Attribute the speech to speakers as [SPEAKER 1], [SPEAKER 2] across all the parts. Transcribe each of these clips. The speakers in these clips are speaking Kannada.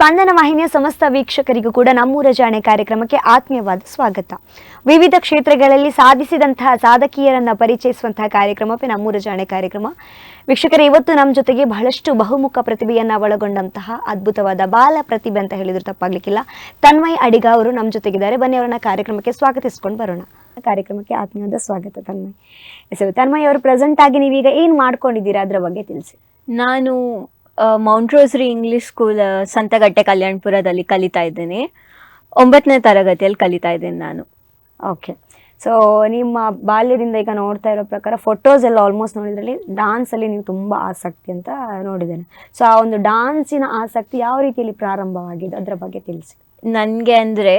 [SPEAKER 1] ಸ್ಪಂದನ ವಾಹಿನಿಯ ಸಮಸ್ತ ವೀಕ್ಷಕರಿಗೂ ಕೂಡ ನಮ್ಮೂರ ಜಾಣೆ ಕಾರ್ಯಕ್ರಮಕ್ಕೆ ಆತ್ಮೀಯವಾದ ಸ್ವಾಗತ. ವಿವಿಧ ಕ್ಷೇತ್ರಗಳಲ್ಲಿ ಸಾಧಿಸಿದಂತಹ ಸಾಧಕಿಯರನ್ನ ಪರಿಚಯಿಸುವಂತಹ ಕಾರ್ಯಕ್ರಮವೇ ನಮ್ಮೂರ ಜಾಣೆ ಕಾರ್ಯಕ್ರಮ. ವೀಕ್ಷಕರೇ ಇವತ್ತು ನಮ್ಮ ಜೊತೆಗೆ ಬಹಳಷ್ಟು ಬಹುಮುಖ ಪ್ರತಿಭೆಯನ್ನ ಒಳಗೊಂಡಂತಹ ಅದ್ಭುತವಾದ ಬಾಲ ಪ್ರತಿಭೆ ಅಂತ ಹೇಳಿದ್ರು ತಪ್ಪಾಗ್ಲಿಕ್ಕಿಲ್ಲ. ತನ್ಮಯ್ ಅಡಿಗ ಅವರು ನಮ್ಮ ಜೊತೆಗಿದ್ದಾರೆ. ಬನ್ನಿ ಅವರನ್ನ ಕಾರ್ಯಕ್ರಮಕ್ಕೆ ಸ್ವಾಗತಿಸ್ಕೊಂಡು ಬರೋಣ. ಕಾರ್ಯಕ್ರಮಕ್ಕೆ ಆತ್ಮೀಯವಾದ ಸ್ವಾಗತ ತನ್ಮಯ್. ಹೆಸರು ತನ್ಮಯ್ ಅವರು ಪ್ರೆಸೆಂಟ್ ಆಗಿ ನೀವೀಗ ಏನು ಮಾಡ್ಕೊಂಡಿದ್ದೀರಾ ಅದರ ಬಗ್ಗೆ ತಿಳಿಸಿ.
[SPEAKER 2] ನಾನು Mount Rosary English school Santhagatte ಕಲ್ಯಾಣಪುರದಲ್ಲಿ ಕಲಿತಾ ಇದ್ದೇನೆ. ಒಂಬತ್ತನೇ ತರಗತಿಯಲ್ಲಿ ಕಲಿತಾ ಇದ್ದೇನೆ ನಾನು.
[SPEAKER 1] ಓಕೆ ಸೊ ನಿಮ್ಮ ಬಾಲ್ಯದಿಂದ ಈಗ ನೋಡ್ತಾ ಇರೋ ಪ್ರಕಾರ ಫೋಟೋಸ್ ಎಲ್ಲ ಆಲ್ಮೋಸ್ಟ್ ನೋಡಿದ್ರಲ್ಲಿ ಡಾನ್ಸಲ್ಲಿ ನೀವು ತುಂಬ ಆಸಕ್ತಿ ಅಂತ ನೋಡಿದ್ದೇನೆ. ಸೊ ಆ ಒಂದು ಡಾನ್ಸಿನ ಆಸಕ್ತಿ ಯಾವ ರೀತಿಯಲ್ಲಿ ಪ್ರಾರಂಭವಾಗಿದೆ? ಅದರ ಬಗ್ಗೆ ತಿಳಿಸಿ.
[SPEAKER 2] ನನಗೆ ಅಂದರೆ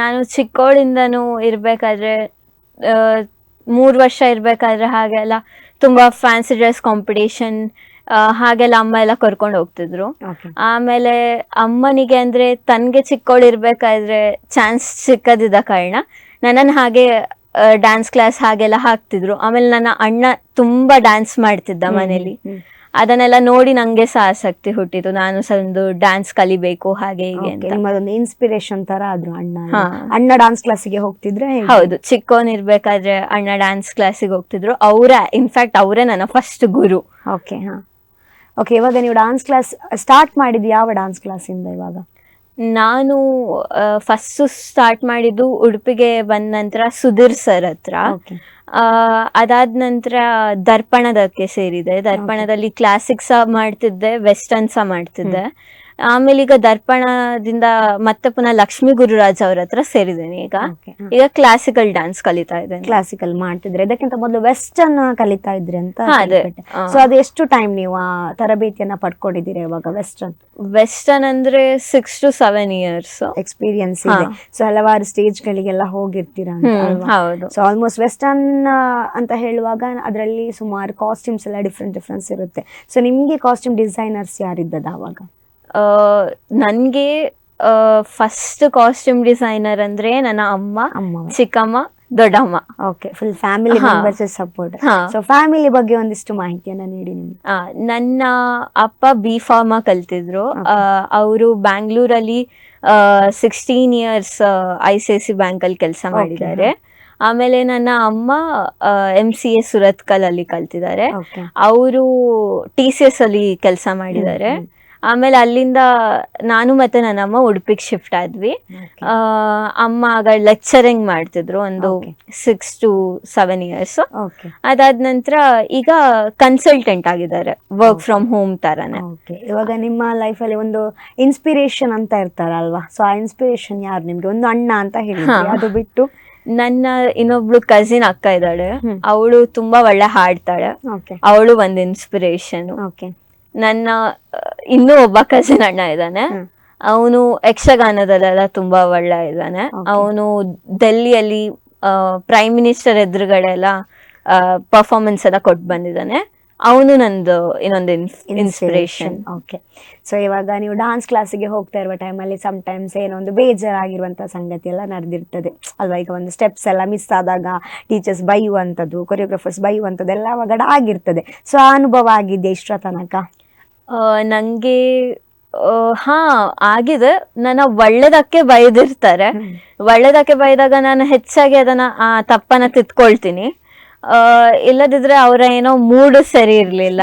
[SPEAKER 2] ನಾನು ಚಿಕ್ಕವಳಿಂದನೂ ಇರಬೇಕಾದ್ರೆ ಮೂರು ವರ್ಷ ಇರಬೇಕಾದ್ರೆ ಹಾಗೆಲ್ಲ ತುಂಬ ಫ್ಯಾನ್ಸಿ ಡ್ರೆಸ್ ಕಾಂಪಿಟೇಷನ್ ಹಾಗೆಲ್ಲ ಅಮ್ಮ ಎಲ್ಲ ಕರ್ಕೊಂಡು ಹೋಗ್ತಿದ್ರು. ಆಮೇಲೆ ಅಮ್ಮನಿಗೆ ಅಂದ್ರೆ ತನ್ಗೆ ಚಿಕ್ಕವಳಿರ್ಬೇಕಾದ್ರೆ ಚಾನ್ಸ್ ಸಿಕ್ಕದಿದ್ದ ಕಾರಣ ನನ್ನನ್ನು ಹಾಗೆ ಡ್ಯಾನ್ಸ್ ಕ್ಲಾಸ್ ಹಾಗೆಲ್ಲ ಹಾಕ್ತಿದ್ರು. ಆಮೇಲೆ ನನ್ನ ಅಣ್ಣ ತುಂಬಾ ಡ್ಯಾನ್ಸ್ ಮಾಡ್ತಿದ್ದ ಮನೇಲಿ. ಅದನ್ನೆಲ್ಲ ನೋಡಿ ನಂಗೆ ಸಹ ಆಸಕ್ತಿ ಹುಟ್ಟಿತು. ನಾನು ಸಹ ಒಂದು ಡ್ಯಾನ್ಸ್ ಕಲಿಬೇಕು ಹಾಗೆ ಹೀಗೆ ಅಂತ.
[SPEAKER 1] ನಿಮ್ಮದೊಂದು ಇನ್ಸ್ಪಿರೇಷನ್ ತರ ಆದ್ರು ಅಣ್ಣ. ಅಣ್ಣ ಡಾನ್ಸ್ ಕ್ಲಾಸಿಗೆ ಹೋಗ್ತಿದ್ರೆ ಹೌದು
[SPEAKER 2] ಹೌದು ಚಿಕ್ಕವನಿರ್ಬೇಕಾದ್ರೆ ಅಣ್ಣ ಡ್ಯಾನ್ಸ್ ಕ್ಲಾಸಿಗೆ ಹೋಗ್ತಿದ್ರು. ಅವರ ಇನ್ಫ್ಯಾಕ್ಟ್ ಅವರೇ ನನ್ನ ಫಸ್ಟ್ ಗುರು.
[SPEAKER 1] ಓಕೆ ಹಾ. ಓಕೆ ಇವಾಗ ನೀವು ಡಾನ್ಸ್ ಕ್ಲಾಸ್ ಸ್ಟಾರ್ಟ್ ಮಾಡಿದ್ದು ಯಾವ ಡಾನ್ಸ್ ಕ್ಲಾಸಿಂದ ಇವಾಗ?
[SPEAKER 2] ನಾನು ಫಸ್ಟ್ ಸ್ಟಾರ್ಟ್ ಮಾಡಿದ್ದು ಉಡುಪಿಗೆ ಬಂದ ನಂತರ ಸುಧೀರ್ ಸರ್ ಹತ್ರ. ಆ, ಅದಾದ ನಂತರ ದರ್ಪಣದಕ್ಕೆ ಸೇರಿದೆ. ದರ್ಪಣದಲ್ಲಿ ಕ್ಲಾಸಿಕ್ ಸಹ ಮಾಡ್ತಿದ್ದೆ ವೆಸ್ಟರ್ನ್ ಸಹ ಮಾಡ್ತಿದ್ದೆ. ಆಮೇಲೆ ಈಗ ದರ್ಪಣದಿಂದ ಮತ್ತೆ ಪುನಃ ಲಕ್ಷ್ಮಿ ಗುರುರಾಜ್ ಅವ್ರ ಹತ್ರ ಸೇರಿದ್ದೇನೆ ಈಗ. ಈಗ ಕ್ಲಾಸಿಕಲ್ ಡ್ಯಾನ್ಸ್ ಕಲಿತಾ ಇದ್ದೇನೆ.
[SPEAKER 1] ಕ್ಲಾಸಿಕಲ್ ಮಾಡ್ತಿದ್ರೆ. ಇದಕ್ಕಿಂತ ಮೊದಲು ವೆಸ್ಟರ್ನ್ ಕಲಿತಾ ಇದ್ರಿ ಅಂತ. ಸೊ ಅದು. ಎಷ್ಟು ಟೈಮ್ ನೀವು ಆ ತರಬೇತಿಯನ್ನ ಪಡ್ಕೊಂಡಿದ್ದೀರಿ ಇವಾಗ ವೆಸ್ಟರ್ನ್
[SPEAKER 2] ವೆಸ್ಟರ್ನ್ ಅಂದ್ರೆ six to seven years
[SPEAKER 1] experience ಇದೆ. ಸೊ ಹಲವಾರು ಸ್ಟೇಜ್ ಗಳಿಗೆಲ್ಲ ಹೋಗಿರ್ತೀರಾ ಅಂತ
[SPEAKER 2] ಹೌದು.
[SPEAKER 1] ಸೊ ಆಲ್ಮೋಸ್ಟ್ ವೆಸ್ಟರ್ನ್ ಅಂತ ಹೇಳುವಾಗ ಅದರಲ್ಲಿ ಸುಮಾರು ಕಾಸ್ಟ್ಯೂಮ್ಸ್ ಎಲ್ಲ ಡಿಫ್ರೆಂಟ್ ಡಿಫ್ರೆನ್ಸ್ ಇರುತ್ತೆ. ಸೊ ನಿಮ್ಗೆ ಕಾಸ್ಟ್ಯೂಮ್ ಡಿಸೈನರ್ಸ್ ಯಾರಿದ್ದದ ಅವಾಗ?
[SPEAKER 2] ನನ್ಗೆ ಫಸ್ಟ್ ಕಾಸ್ಟ್ಯೂಮ್ ಡಿಸೈನರ್ ಅಂದ್ರೆ ನನ್ನ ಅಮ್ಮ
[SPEAKER 1] ಅಮ್ಮ.
[SPEAKER 2] ಚಿಕ್ಕಮ್ಮ ದೊಡ್ಡಮ್ಮ.
[SPEAKER 1] Okay full family. Members support so family ಬಗ್ಗೆ ಒಂದಿಷ್ಟು ಮಾಹಿತಿಯನ್ನ ನೀಡಿ ನಿಮ್ಗೆ.
[SPEAKER 2] ನನ್ನ ಅಪ್ಪ ಬಿ ಫಾರ್ಮ ಕಲ್ತಿದ್ರು. ಅವರು ಬ್ಯಾಂಗ್ಳೂರಲ್ಲಿ sixteen years I C I C ಬ್ಯಾಂಕಲ್ಲಿ ಕೆಲಸ ಮಾಡಿದ್ದಾರೆ. ಆಮೇಲೆ ನನ್ನ ಅಮ್ಮ ಎಂ ಸಿ ಎ ಸುರತ್ಕಲ್ ಅಲ್ಲಿ ಕಲ್ತಿದ್ದಾರೆ. ಅವರು ಟಿ ಸಿ ಎಸ್ ಅಲ್ಲಿ ಕೆಲಸ ಮಾಡಿದ್ದಾರೆ. ಆಮೇಲೆ ಅಲ್ಲಿಂದ ನಾನು ಮತ್ತೆ ನನ್ನ ಅಮ್ಮ ಉಡುಪಿಗೆ ಶಿಫ್ಟ್ ಆದ್ವಿ. ಅಮ್ಮ ಆಗ ಲೆಕ್ಚರಿಂಗ್ ಮಾಡ್ತಿದ್ರು ಒಂದು. ಸಿಕ್ಸ್ ಟು ಸೆವೆನ್ ಇಯರ್ಸ್ ಅದಾದ ನಂತರ ಈಗ ಕನ್ಸಲ್ಟೆಂಟ್ ಆಗಿದ್ದಾರೆ ವರ್ಕ್ ಫ್ರಮ್ ಹೋಮ್ ತರಾನೇ.
[SPEAKER 1] ಇವಾಗ ನಿಮ್ಮ ಅಲ್ಲಿ ಒಂದು ಇನ್ಸ್ಪಿರೇಷನ್ ಅಂತ ಇರ್ತಾರಲ್ವಾ? ಸೊ ಆ ಇನ್ಸ್ಪಿರೇಷನ್ ಯಾರು ನಿಮ್ಗೆ? ಒಂದು ಅಣ್ಣ ಅಂತ
[SPEAKER 2] ಹೇಳಿ
[SPEAKER 1] ಅದು ಬಿಟ್ಟು?
[SPEAKER 2] ನನ್ನ ಇನ್ನೊಬ್ಳು ಕಸಿನ್ ಅಕ್ಕ ಇದ್ದಾಳೆ. ಅವಳು ತುಂಬಾ ಒಳ್ಳೆ ಹಾಡ್ತಾಳೆ. ಅವಳು ಒಂದು ಇನ್ಸ್ಪಿರೇಷನ್
[SPEAKER 1] ಓಕೆ
[SPEAKER 2] ನನ್ನ ಇನ್ನೂ ಒಬ್ಬ ಕಸಿನ್ ಅಣ್ಣ ಇದ್ದಾನೆ. ಅವನು ಯಕ್ಷಗಾನದಲ್ಲೆಲ್ಲ ತುಂಬಾ ಒಳ್ಳೆ ಇದ್ದಾನೆ. ಅವನು ಡೆಲ್ಲಿಯಲ್ಲಿ ಪ್ರೈಮ್ ಮಿನಿಸ್ಟರ್ ಎದುರುಗಡೆ ಎಲ್ಲ ಪರ್ಫಾರ್ಮೆನ್ಸ್ ಎಲ್ಲ ಕೊಟ್ಟು ಬಂದಿದ್ದಾನೆ. ಅವನು ನಂದು ಇನ್ನೊಂದು ಇನ್ಸ್ಪಿರೇಷನ್
[SPEAKER 1] ಓಕೆ ಸೊ ಇವಾಗ ನೀವು ಡಾನ್ಸ್ ಕ್ಲಾಸಿಗೆ ಹೋಗ್ತಾ ಇರುವ ಟೈಮಲ್ಲಿ ಸಮ್ ಟೈಮ್ಸ್ ಏನೋ ಒಂದು ಬೇಜಾರಾಗಿರುವಂಥ ಸಂಗತಿ ಎಲ್ಲ ನಡೆದಿರ್ತದೆ. ಅಲ್ವಾ? ಈಗ ಒಂದು ಸ್ಟೆಪ್ಸ್ ಎಲ್ಲ ಮಿಸ್ ಆದಾಗ ಟೀಚರ್ಸ್ ಬೈಯುವಂಥದ್ದು ಕೊರಿಯೋಗ್ರಾಫರ್ಸ್ ಬೈಯುವಂಥದ್ದು ಎಲ್ಲ ಅವಾಗ ಆಗಿರ್ತದೆ. ಸೊ ಆ ಅನುಭವ ಆಗಿದೆ ಇಷ್ಟರ ತನಕ?
[SPEAKER 2] ನಂಗೆ ಹಾ ಆಗಿದೆ. ನನ್ನ ಒಳ್ಳೇದಕ್ಕೆ ಬೈದಿರ್ತಾರೆ. ಒಳ್ಳೇದಕ್ಕೆ ಬೈದಾಗ ನಾನು ಹೆಚ್ಚಾಗಿ ಅದನ್ನ ಆ ತಪ್ಪನ್ನ ತಿದ್ಕೊಳ್ತೀನಿ ಇಲ್ಲದಿದ್ರೆ ಅವರ ಏನೋ ಮೂಡ್ ಸರಿ ಇರ್ಲಿಲ್ಲ.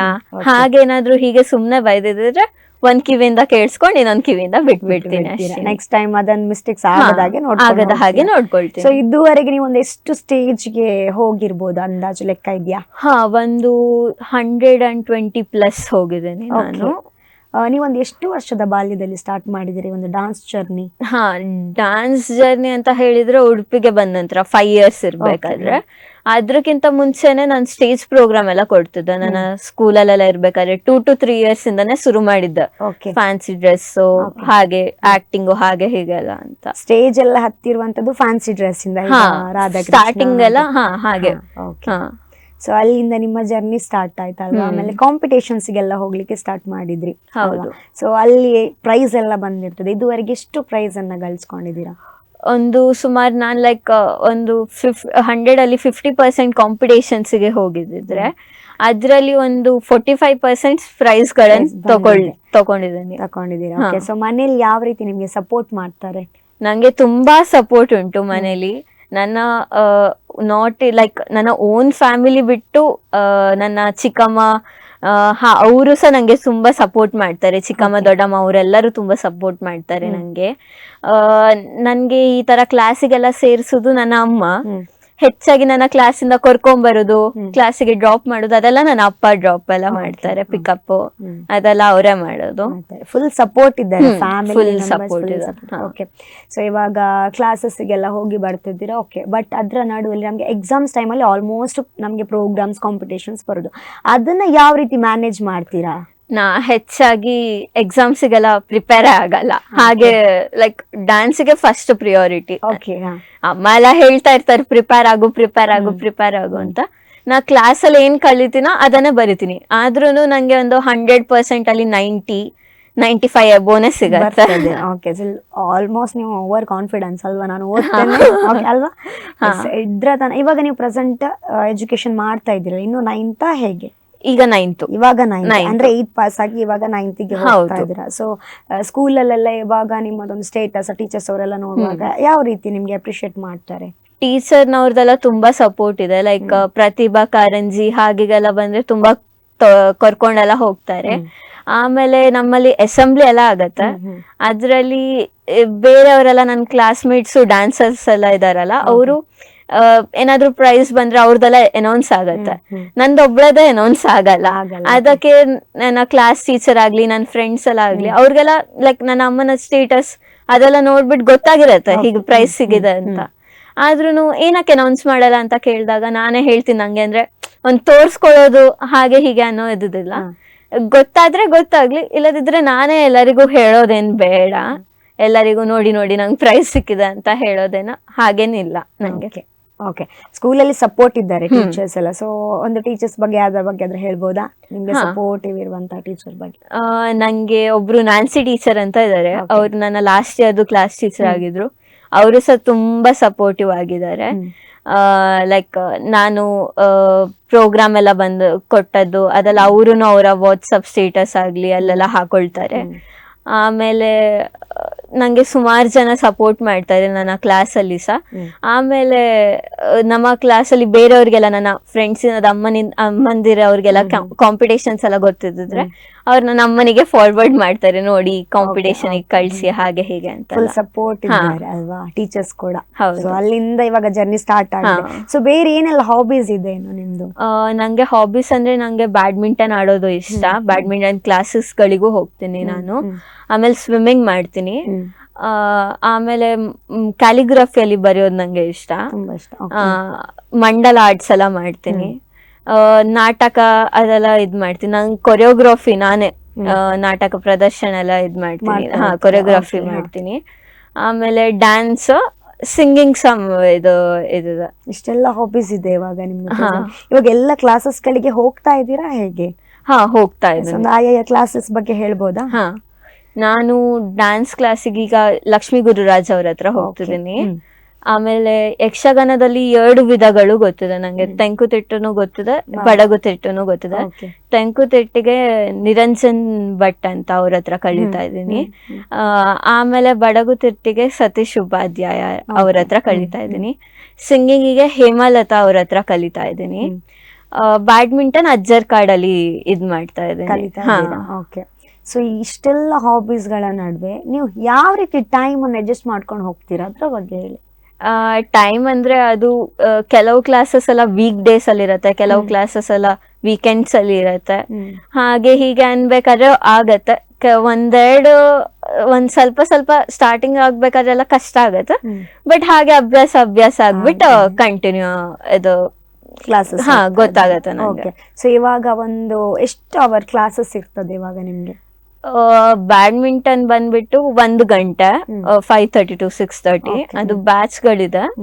[SPEAKER 2] ಹಾಗೇನಾದ್ರೂ ಹೀಗೆ ಸುಮ್ನೆ ಬೈದಿದ್ರೆ ಒಂದ್ ಕಿವಿಯಿಂದ ಕೇಳಿಸ್ಕೊಂಡು ಇನ್ನೊಂದ್ ಕಿವಿಯಿಂದ ಬಿಟ್ಬಿಡ್ತೀನಿ ಅಷ್ಟೇ.
[SPEAKER 1] ನೆಕ್ಸ್ಟ್ ಟೈಮ್ ಅದನ್ನ ಮಿಸ್ಟೇಕ್ಸ್
[SPEAKER 2] ಆಗದ
[SPEAKER 1] ಹಾಗೆ
[SPEAKER 2] ಆಗದ ಹಾಗೆ
[SPEAKER 1] ಸೊ
[SPEAKER 2] ನೋಡ್ಕೊಳ್ತೀನಿ
[SPEAKER 1] ಇದುವರೆಗೆ ನೀವು ಒಂದು ಎಷ್ಟು ಸ್ಟೇಜ್ಗೆ ಹೋಗಿರ್ಬೋದು ಅಂದಾಜು ಲೆಕ್ಕ ಇದೆಯಾ?
[SPEAKER 2] ಹಾ ಒಂದು ಹಂಡ್ರೆಡ್ ಅಂಡ್ ಟ್ವೆಂಟಿ ಪ್ಲಸ್ ಹೋಗಿದ್ದೇನೆ ನಾನು.
[SPEAKER 1] ನೀವೊಂದು ಎಷ್ಟು ವರ್ಷದ ಬಾಲ್ಯದಲ್ಲಿ ಸ್ಟಾರ್ಟ್ ಮಾಡಿದಿರಿ ಒಂದು ಡಾನ್ಸ್ ಜರ್ನಿ
[SPEAKER 2] ಹಾ ಡಾನ್ಸ್ ಜರ್ನಿ ಅಂತ ಹೇಳಿದ್ರೆ ಉಡುಪಿಗೆ ಬಂದ ನಂತರ ಫೈವ್ ಇಯರ್ಸ್ ಇರ್ಬೇಕಾದ್ರೆ. ಅದ್ರಕ್ಕಿಂತ ಮುಂಚೆನೆ ನಾನು ಸ್ಟೇಜ್ ಪ್ರೋಗ್ರಾಮ್ ಎಲ್ಲ ಕೊಡ್ತಿದ್ದೆ. ನನ್ನ ಸ್ಕೂಲಲ್ಲೆಲ್ಲ ಇರ್ಬೇಕಾದ್ರೆ ಟೂ ಟು ತ್ರೀ ಇಯರ್ಸ್ ಇಂದಾನೆ ಶುರು ಮಾಡಿದ್ದೆ. Fancy dress. ಹಾಗೆ ಆಕ್ಟಿಂಗ್ ಹಾಗೆ ಹೀಗೆಲ್ಲ ಅಂತ.
[SPEAKER 1] ಸ್ಟೇಜ್ ಎಲ್ಲ ಹತ್ತಿರುವಂತದ್ದು ಫ್ಯಾನ್ಸಿ ಡ್ರೆಸ್ ಇಂದ
[SPEAKER 2] ಸ್ಟಾರ್ಟಿಂಗ್ ಎಲ್ಲ ಹಾ ಹಾಗೆ.
[SPEAKER 1] ಸೊ ಅಲ್ಲಿಂದ ನಿಮ್ಮ ಜರ್ನಿ ಸ್ಟಾರ್ಟ್ ಆಯ್ತಲ್ವಾ? ಆಮೇಲೆ ಕಾಂಪಿಟೇಷನ್ಸ್ ಗೆಲ್ಲ ಹೋಗ್ಲಿಕ್ಕೆ ಸ್ಟಾರ್ಟ್ ಮಾಡಿದ್ರಿ
[SPEAKER 2] ಹೌದು.
[SPEAKER 1] ಸೊ ಅಲ್ಲಿ ಪ್ರೈಸ್ ಎಲ್ಲ ಬಂದಿರ್ತದೆ. ಇದುವರೆಗೆ ಎಷ್ಟು ಪ್ರೈಸ್ ಅನ್ನ ಗಳಿಸ್ಕೊಂಡಿದ್ದೀರಾ?
[SPEAKER 2] ಒಂದು ಸುಮಾರು ನಾನು ಲೈಕ್ ಒಂದು ಫಿಫ್ ಹಂಡ್ರೆಡ್ ಅಲ್ಲಿ ಫಿಫ್ಟಿ ಪರ್ಸೆಂಟ್ ಕಾಂಪಿಟೇಷನ್ಸ್ಗೆ ಹೋಗಿದ್ದಿದ್ರೆ ಅದ್ರಲ್ಲಿ ಒಂದು ಫೋರ್ಟಿ ಫೈವ್ ಪರ್ಸೆಂಟ್ ಪ್ರೈಸ್ ಗಳನ್ನ
[SPEAKER 1] Prize
[SPEAKER 2] ತಗೊಳ್ ತಗೊಂಡಿದ್ದೀನಿ.
[SPEAKER 1] ತಕೊಂಡಿದ್ದೀರಾ ಓಕೆ ಸೊ ಮನೇಲಿ ಯಾವ ರೀತಿ ನಿಮ್ಗೆ ಸಪೋರ್ಟ್ ಮಾಡ್ತಾರೆ?
[SPEAKER 2] ನಂಗೆ ತುಂಬಾ ಸಪೋರ್ಟ್ ಉಂಟು ಮನೇಲಿ. ನನ್ನ ನಾಟ್ ಲೈಕ್ ನನ್ನ ಓನ್ ಫ್ಯಾಮಿಲಿ ಬಿಟ್ಟು ನನ್ನ ಚಿಕ್ಕಮ್ಮ ಹಾ ಅವರು ಸಹ ನಂಗೆ ತುಂಬಾ ಸಪೋರ್ಟ್ ಮಾಡ್ತಾರೆ ಚಿಕ್ಕಮ್ಮ. ದೊಡ್ಡಮ್ಮ ಅವರೆಲ್ಲರೂ ತುಂಬಾ ಸಪೋರ್ಟ್ ಮಾಡ್ತಾರೆ
[SPEAKER 1] ಹ್ಮ್.
[SPEAKER 2] ನಂಗೆ ಆ, ನನ್ಗೆ ಈ ತರ ಕ್ಲಾಸಿಗೆಲ್ಲ ಸೇರಿಸುದು ನನ್ನ ಅಮ್ಮ. ಹೆಚ್ಚಾಗಿ ನನ್ನ ಕ್ಲಾಸಿಂದ ಕರ್ಕೊಂಬರೋದು. ಕ್ಲಾಸಿಗೆ ಡ್ರಾಪ್ ಮಾಡೋದು ಅದೆಲ್ಲ ನನ್ನ ಅಪ್ಪ ಡ್ರಾಪ್ ಎಲ್ಲ ಮಾಡ್ತಾರೆ. ಪಿಕಪ್. ಅದೆಲ್ಲ ಅವರೇ ಮಾಡೋದು.
[SPEAKER 1] ಫುಲ್ ಸಪೋರ್ಟ್ ಇದ್ದಾರೆ
[SPEAKER 2] support ಇದೆ.
[SPEAKER 1] ಓಕೆ ಸೊ ಇವಾಗ ಕ್ಲಾಸಸ್ಗೆಲ್ಲ ಹೋಗಿ ಬರ್ತಿದ್ದೀರಾ? ಓಕೆ ಬಟ್ ಅದರ ನಡುವಲ್ಲಿ ನಮಗೆ ಎಕ್ಸಾಮ್ಸ್ ಟೈಮಲ್ಲಿ ಆಲ್ಮೋಸ್ಟ್ ನಮಗೆ ಪ್ರೋಗ್ರಾಮ್ಸ್ ಕಾಂಪಿಟೇಷನ್ಸ್ ಬರೋದು. ಅದನ್ನ ಯಾವ ರೀತಿ ಮ್ಯಾನೇಜ್ ಮಾಡ್ತೀರಾ?
[SPEAKER 2] ನಾ ಹೆಚ್ಚಾಗಿ ಎಕ್ಸಾಮ್ಸಿಗೆಲ್ಲ ಪ್ರಿಪೇರ್ ಆಗಲ್ಲ. ಹಾಗೆ ಲೈಕ್ ಡ್ಯಾನ್ಸಿಗೆ ಫಸ್ಟ್ ಪ್ರಿಯೋರಿಟಿ
[SPEAKER 1] ಓಕೆ
[SPEAKER 2] ಅಮ್ಮ ಎಲ್ಲ ಹೇಳ್ತಾ ಇರ್ತಾರೆ ಪ್ರಿಪೇರ್ ಆಗು ಪ್ರಿಪೇರ್ ಆಗು ಪ್ರಿಪೇರ್ ಆಗು ಅಂತ. ನಾ ಕ್ಲಾಸಲ್ಲಿ ಏನ್ ಕಲಿತೀನೋ ಅದನ್ನೇ ಬರಿತೀನಿ. ಆದ್ರೂ ನಂಗೆ ಒಂದು ಹಂಡ್ರೆಡ್ ಪರ್ಸೆಂಟ್ ಅಲ್ಲಿ ನೈಂಟಿ ನೈಂಟಿ ಫೈವ್ ಅಬೋನೇ ಸಿಗತ್ತೆ.
[SPEAKER 1] ಓಕೆ ಆಲ್ಮೋಸ್ಟ್ ನೀವು ಓವರ್ ಕಾನ್ಫಿಡೆನ್ಸ್ ಅಲ್ವಾ? ನಾನು ಓದ್ತೇನೆ. ಅಲ್ವಾ? ಇದ್ರ ತನ ಇವಾಗ ನೀವು ಪ್ರೆಸೆಂಟ್ ಎಜುಕೇಶನ್ ಮಾಡ್ತಾ ಇದ್ದೀರಾ ಇನ್ನು ನೈನ್ತಾ ಹೇಗೆ?
[SPEAKER 2] ಈಗ ನೈನ್ತ್
[SPEAKER 1] ಇವಾಗ ನೈನ್ತ್ ಅಂದ್ರೆ ಏತ್ ಪಾಸ್ ಆಗಿ ಇವಾಗ ನೈನ್ತಿಗೆ ಹೋಗ್ತಾ
[SPEAKER 2] ಇದೀರಾ
[SPEAKER 1] ಇದ್ದೀರಾ. ಸೊ ಸ್ಕೂಲಲ್ಲೆಲ್ಲ ಇವಾಗ ನಿಮ್ಮದೊಂದು ಸ್ಟೇಟಸ್ ಟೀಚರ್ಸ್ ಅವರೆಲ್ಲ ನೋಡುವಾಗ ಯಾವ ರೀತಿ ನಿಮ್ಗೆ ಅಪ್ರಿಶಿಯೇಟ್ ಮಾಡ್ತಾರೆ?
[SPEAKER 2] ಟೀಚರ್ನವ್ರದೆಲ್ಲ ತುಂಬಾ ಸಪೋರ್ಟ್ ಇದೆ. ಲೈಕ್ ಪ್ರತಿಭಾ ಕಾರಂಜಿ ಹಾಗೆಲ್ಲ ಬಂದ್ರೆ ತುಂಬಾ ಕರ್ಕೊಂಡೆಲ್ಲ ಹೋಗ್ತಾರೆ. ಆಮೇಲೆ ನಮ್ಮಲ್ಲಿ ಅಸೆಂಬ್ಲಿ ಎಲ್ಲ ಆಗತ್ತೆ. ಅದ್ರಲ್ಲಿ ಬೇರೆಯವರೆಲ್ಲ ನನ್ನ ಕ್ಲಾಸ್ಮೇಟ್ಸ್ ಡಾನ್ಸರ್ಸ್ ಎಲ್ಲ ಇದಾರಲ್ಲ ಅವರು ಏನಾದ್ರೂ ಪ್ರೈಸ್ ಬಂದ್ರೆ ಅವ್ರದೆಲ್ಲ ಅನೌನ್ಸ್ ಆಗತ್ತೆ.
[SPEAKER 1] ಒಬ್ಳದ
[SPEAKER 2] ನಂದೊಬ್ಳದೇ ಅನೌನ್ಸ್ ಆಗಲ್ಲ.
[SPEAKER 1] ಆಗಲ್ಲ.
[SPEAKER 2] ಅದಕ್ಕೆ ನನ್ನ ಕ್ಲಾಸ್ ಟೀಚರ್ ಆಗ್ಲಿ ನನ್ನ ಫ್ರೆಂಡ್ಸ್ ಎಲ್ಲ ಆಗ್ಲಿ ಅವ್ರಿಗೆಲ್ಲ ಲೈಕ್ ನನ್ನ ಅಮ್ಮನ ಸ್ಟೇಟಸ್ ಅದೆಲ್ಲ ನೋಡ್ಬಿಟ್ಟು ಗೊತ್ತಾಗಿರತ್ತೆ ಹೀಗೆ ಪ್ರೈಸ್ ಸಿಗಿದೆ ಅಂತ. ಆದ್ರೂ ಏನಕ್ಕೆ ಅನೌನ್ಸ್ ಮಾಡಲ್ಲ ಅಂತ ಕೇಳಿದಾಗ ನಾನೇ ಹೇಳ್ತೀನಿ ನಂಗೆ ಅಂದ್ರೆ ಒಂದ್ ತೋರ್ಸ್ಕೊಳ್ಳೋದು ಹಾಗೆ ಹೀಗೆ ಅನ್ನೋ ಇದ್ದಿಲ್ಲ ಗೊತ್ತಾದ್ರೆ ಗೊತ್ತಾಗ್ಲಿ ಇಲ್ಲದಿದ್ರೆ ನಾನೇ ಎಲ್ಲರಿಗೂ ಹೇಳೋದೇನ್ ಬೇಡ. ಎಲ್ಲರಿಗೂ ನೋಡಿ ನೋಡಿ ನಂಗೆ ಪ್ರೈಸ್ ಸಿಕ್ಕಿದೆ ಅಂತ ಹೇಳೋದೇನ ಹಾಗೇನಿಲ್ಲ ನಂಗೆ.
[SPEAKER 1] ಓಕೆ ಸ್ಕೂಲಲ್ಲಿ ಸಪೋರ್ಟ್ ಇದ್ದಾರೆ ಟೀಚರ್ಸ್ ಎಲ್ಲ. ಸೊ ಒಂದು ಟೀಚರ್ಸ್ ಬಗ್ಗೆ ಅದರ ಬಗ್ಗೆ ಆದ್ರೆ ಹೇಳ್ಬೋದಾ? ನಿಮ್ಗೆ ಸಪೋರ್ಟಿವ್ ಇರುವಂತ ಟೀಚರ್ ಬಗ್ಗೆ.
[SPEAKER 2] ನಂಗೆ ಒಬ್ರು ನಾನ್ಸಿ ಟೀಚರ್ ಅಂತ ಇದ್ದಾರೆ. ಅವ್ರು ನನ್ನ ಲಾಸ್ಟ್ ಇಯರ್ದು ಕ್ಲಾಸ್ ಟೀಚರ್ ಆಗಿದ್ರು. ಅವರು ಸಹ ತುಂಬಾ ಸಪೋರ್ಟಿವ್ ಆಗಿದ್ದಾರೆ. ಲೈಕ್ ನಾನು ಪ್ರೋಗ್ರಾಮ್ ಎಲ್ಲ ಬಂದು ಕೊಟ್ಟದ್ದು ಅದೆಲ್ಲ ಅವರು ಅವರ ವಾಟ್ಸಪ್ ಸ್ಟೇಟಸ್ ಆಗ್ಲಿ ಅಲ್ಲೆಲ್ಲ ಹಾಕೊಳ್ತಾರೆ. ಆಮೇಲೆ ನಂಗೆ ಸುಮಾರು ಜನ ಸಪೋರ್ಟ್ ಮಾಡ್ತಾರೆ ನನ್ನ ಕ್ಲಾಸಲ್ಲಿ ಸಹ. ಆಮೇಲೆ ನಮ್ಮ ಕ್ಲಾಸಲ್ಲಿ ಬೇರೆಯವ್ರಿಗೆಲ್ಲ ನನ್ನ ಫ್ರೆಂಡ್ಸ್ ಅಮ್ಮನಿಂದ ಅಮ್ಮಂದಿರ ಅವ್ರಿಗೆಲ್ಲ. ಕಾಂಪಿಟೇಷನ್ಸ್ ಎಲ್ಲ ಗೊತ್ತಿದ್ರೆ ಅವ್ರು ನನ್ನ ಅಮ್ಮನಿಗೆ ಫಾರ್ವರ್ಡ್ ಮಾಡ್ತಾರೆ ನೋಡಿ ಕಾಂಪಿಟೇಷನ್ ಕಳಿಸಿ ಹಾಗೆ ಹೀಗೆ ಅಂತ
[SPEAKER 1] ಸಪೋರ್ಟ್ ಇದ್ದಾರೆ ಅಲ್ವಾ ಟೀಚರ್ಸ್ ಕೂಡ.
[SPEAKER 2] ಹೌದು.
[SPEAKER 1] ಅಲ್ಲಿಂದ ಇವಾಗ ಜರ್ನಿ ಸ್ಟಾರ್ಟ್ ಆಗಿದೆ. ಸೊ ಬೇರೆ ಏನೆಲ್ಲ ಹಾಬೀಸ್ ಇದೆ ನಿಮ್ದು?
[SPEAKER 2] ನಂಗೆ ಹಾಬೀಸ್ ಅಂದ್ರೆ ನಂಗೆ ಬ್ಯಾಡ್ಮಿಂಟನ್ ಆಡೋದು ಇಷ್ಟ. ಬ್ಯಾಡ್ಮಿಂಟನ್ ಕ್ಲಾಸಸ್ ಗಳಿಗೂ ಹೋಗ್ತೀನಿ ನಾನು. ಆಮೇಲೆ ಸ್ವಿಮ್ಮಿಂಗ್ ಮಾಡ್ತೀನಿ. ಆ, ಆಮೇಲೆ ಕ್ಯಾಲಿಗ್ರಫಿಯಲ್ಲಿ ಬರೆಯೋದು ನಂಗೆ ಇಷ್ಟ. ಮಂಡಲ ಆರ್ಟ್ಸ್ ಎಲ್ಲ ಮಾಡ್ತೀನಿ. ಆ, ನಾಟಕ ಅದೆಲ್ಲ ಇದ್ ಮಾಡ್ತೀನಿ. ನಂಗೆ ಕೊರಿಯೋಗ್ರಫಿ ನಾನೇ. ನಾಟಕ ಪ್ರದರ್ಶನ ಎಲ್ಲ ಇದ್ ಮಾಡ್ತೀನಿ.
[SPEAKER 1] ಮಾಡ್ತಾ
[SPEAKER 2] ಹಾ? ಕೊರಿಯೋಗ್ರಫಿ ಮಾಡ್ತೀನಿ. ಆಮೇಲೆ ಡ್ಯಾನ್ಸ್ ಸಿಂಗಿಂಗ್ ಸಮ್ ಇದು ಇದು
[SPEAKER 1] ಇಷ್ಟೆಲ್ಲ ಹಾಬೀಸ್ ಇದೆ ಇವಾಗ ನಿಮ್ಗೆ. ಇವಾಗ ಎಲ್ಲ ಕ್ಲಾಸಸ್ಗಳಿಗೆ ಹೋಗ್ತಾ ಇದ್ದೀರಾ ಹೇಗೆ?
[SPEAKER 2] ಹಾ ಹೋಗ್ತಾ ಇದ್ದೀನಿ.
[SPEAKER 1] ಆಯಾ ಕ್ಲಾಸಸ್ ಬಗ್ಗೆ ಹೇಳ್ಬೋದಾ?
[SPEAKER 2] ಹಾ. ನಾನು ಡ್ಯಾನ್ಸ್ ಕ್ಲಾಸಿಗೆ ಈಗ ಲಕ್ಷ್ಮಿ ಗುರುರಾಜ್ ಅವ್ರ ಹತ್ರ ಹೋಗ್ತಿದ್ದೀನಿ. ಆಮೇಲೆ ಯಕ್ಷಗಾನದಲ್ಲಿ ಎರಡು ವಿಧಗಳು ಗೊತ್ತಿದೆ ನಂಗೆ. ತೆಂಕುತಿಟ್ಟನು ಗೊತ್ತಿದೆ
[SPEAKER 1] ಬಡಗು
[SPEAKER 2] ಬಡಗುತಿಟ್ಟುನು ಗೊತ್ತಿದೆ. ತೆಂಕುತಿಟ್ಟಿಗೆ ನಿರಂಜನ್ ಭಟ್ ಅಂತ ಅವ್ರ ಹತ್ರ
[SPEAKER 1] ಕಳೀತಾ.
[SPEAKER 2] ಇದ್ದೀನಿ. ಆಮೇಲೆ ಬಡಗುತಿಟ್ಟಿಗೆ ಸತೀಶ್ ಉಪಾಧ್ಯಾಯ ಅವ್ರ ಹತ್ರ
[SPEAKER 1] ಕಳೀತಾ.
[SPEAKER 2] ಇದ್ದೀನಿ. ಸಿಂಗಿಂಗಿಗೆ ಹೇಮಲತಾ ಅವ್ರ ಹತ್ರ ಕಲಿತಾ ಇದ್ದೀನಿ. ಬ್ಯಾಡ್ಮಿಂಟನ್ ಅಜ್ಜರ್ ಕಾಡಲ್ಲಿ ಇದ್ ಮಾಡ್ತಾ ಇದ್ದೀನಿ.
[SPEAKER 1] ಸೊ ಇಷ್ಟೆಲ್ಲ ಹಾಬೀಸ್ಗಳ ನಡುವೆ ನೀವು ಯಾವ ರೀತಿ ಟೈಮ್ ಅನ್ನು ಅಡ್ಜಸ್ಟ್ ಮಾಡ್ಕೊಂಡು ಹೋಗ್ತೀರಾ? ಅದ್ರ ಬಗ್ಗೆ ಹೇಳಿ.
[SPEAKER 2] ಟೈಮ್ ಅಂದ್ರೆ ಅದು ಕೆಲವು ಕ್ಲಾಸಸ್ ಎಲ್ಲ ವೀಕ್ ಡೇಸ್ ಅಲ್ಲಿ ಇರತ್ತೆ ಕೆಲವು. ಕ್ಲಾಸಸ್ ಎಲ್ಲ ವೀಕೆಂಡ್ಸ್ ಅಲ್ಲಿ ಇರತ್ತೆ. ಹಾಗೆ ಹೀಗೆ ಅನ್ಬೇಕಾದ್ರೆ ಆಗತ್ತೆ. ಒಂದೆರಡು ಒಂದ್ ಸ್ವಲ್ಪ ಸ್ವಲ್ಪ ಸ್ಟಾರ್ಟಿಂಗ್ ಆಗ್ಬೇಕಾದ್ರೆ ಎಲ್ಲ ಕಷ್ಟ ಆಗತ್ತೆ. ಬಟ್ ಹಾಗೆ ಅಭ್ಯಾಸ ಅಭ್ಯಾಸ ಆಗ್ಬಿಟ್ಟು ಕಂಟಿನ್ಯೂ ಇದು
[SPEAKER 1] ಕ್ಲಾಸಸ್
[SPEAKER 2] ಹಾ, ಗೊತ್ತಾಗತ್ತೆ
[SPEAKER 1] ಸೊ ಇವಾಗ ಒಂದು ಎಷ್ಟು ಅವರ್ ಕ್ಲಾಸಸ್ ಇರ್ತದೆ ಇವಾಗ ನಿಮ್ಗೆ?
[SPEAKER 2] ಬ್ಯಾಡ್ಮಿಂಟನ್ ಬಂದ್ಬಿಟ್ಟು ಒಂದು ಗಂಟೆ. Five thirty to six thirty. ಅದು ಬ್ಯಾಚ್ ಗಳಿದೆ.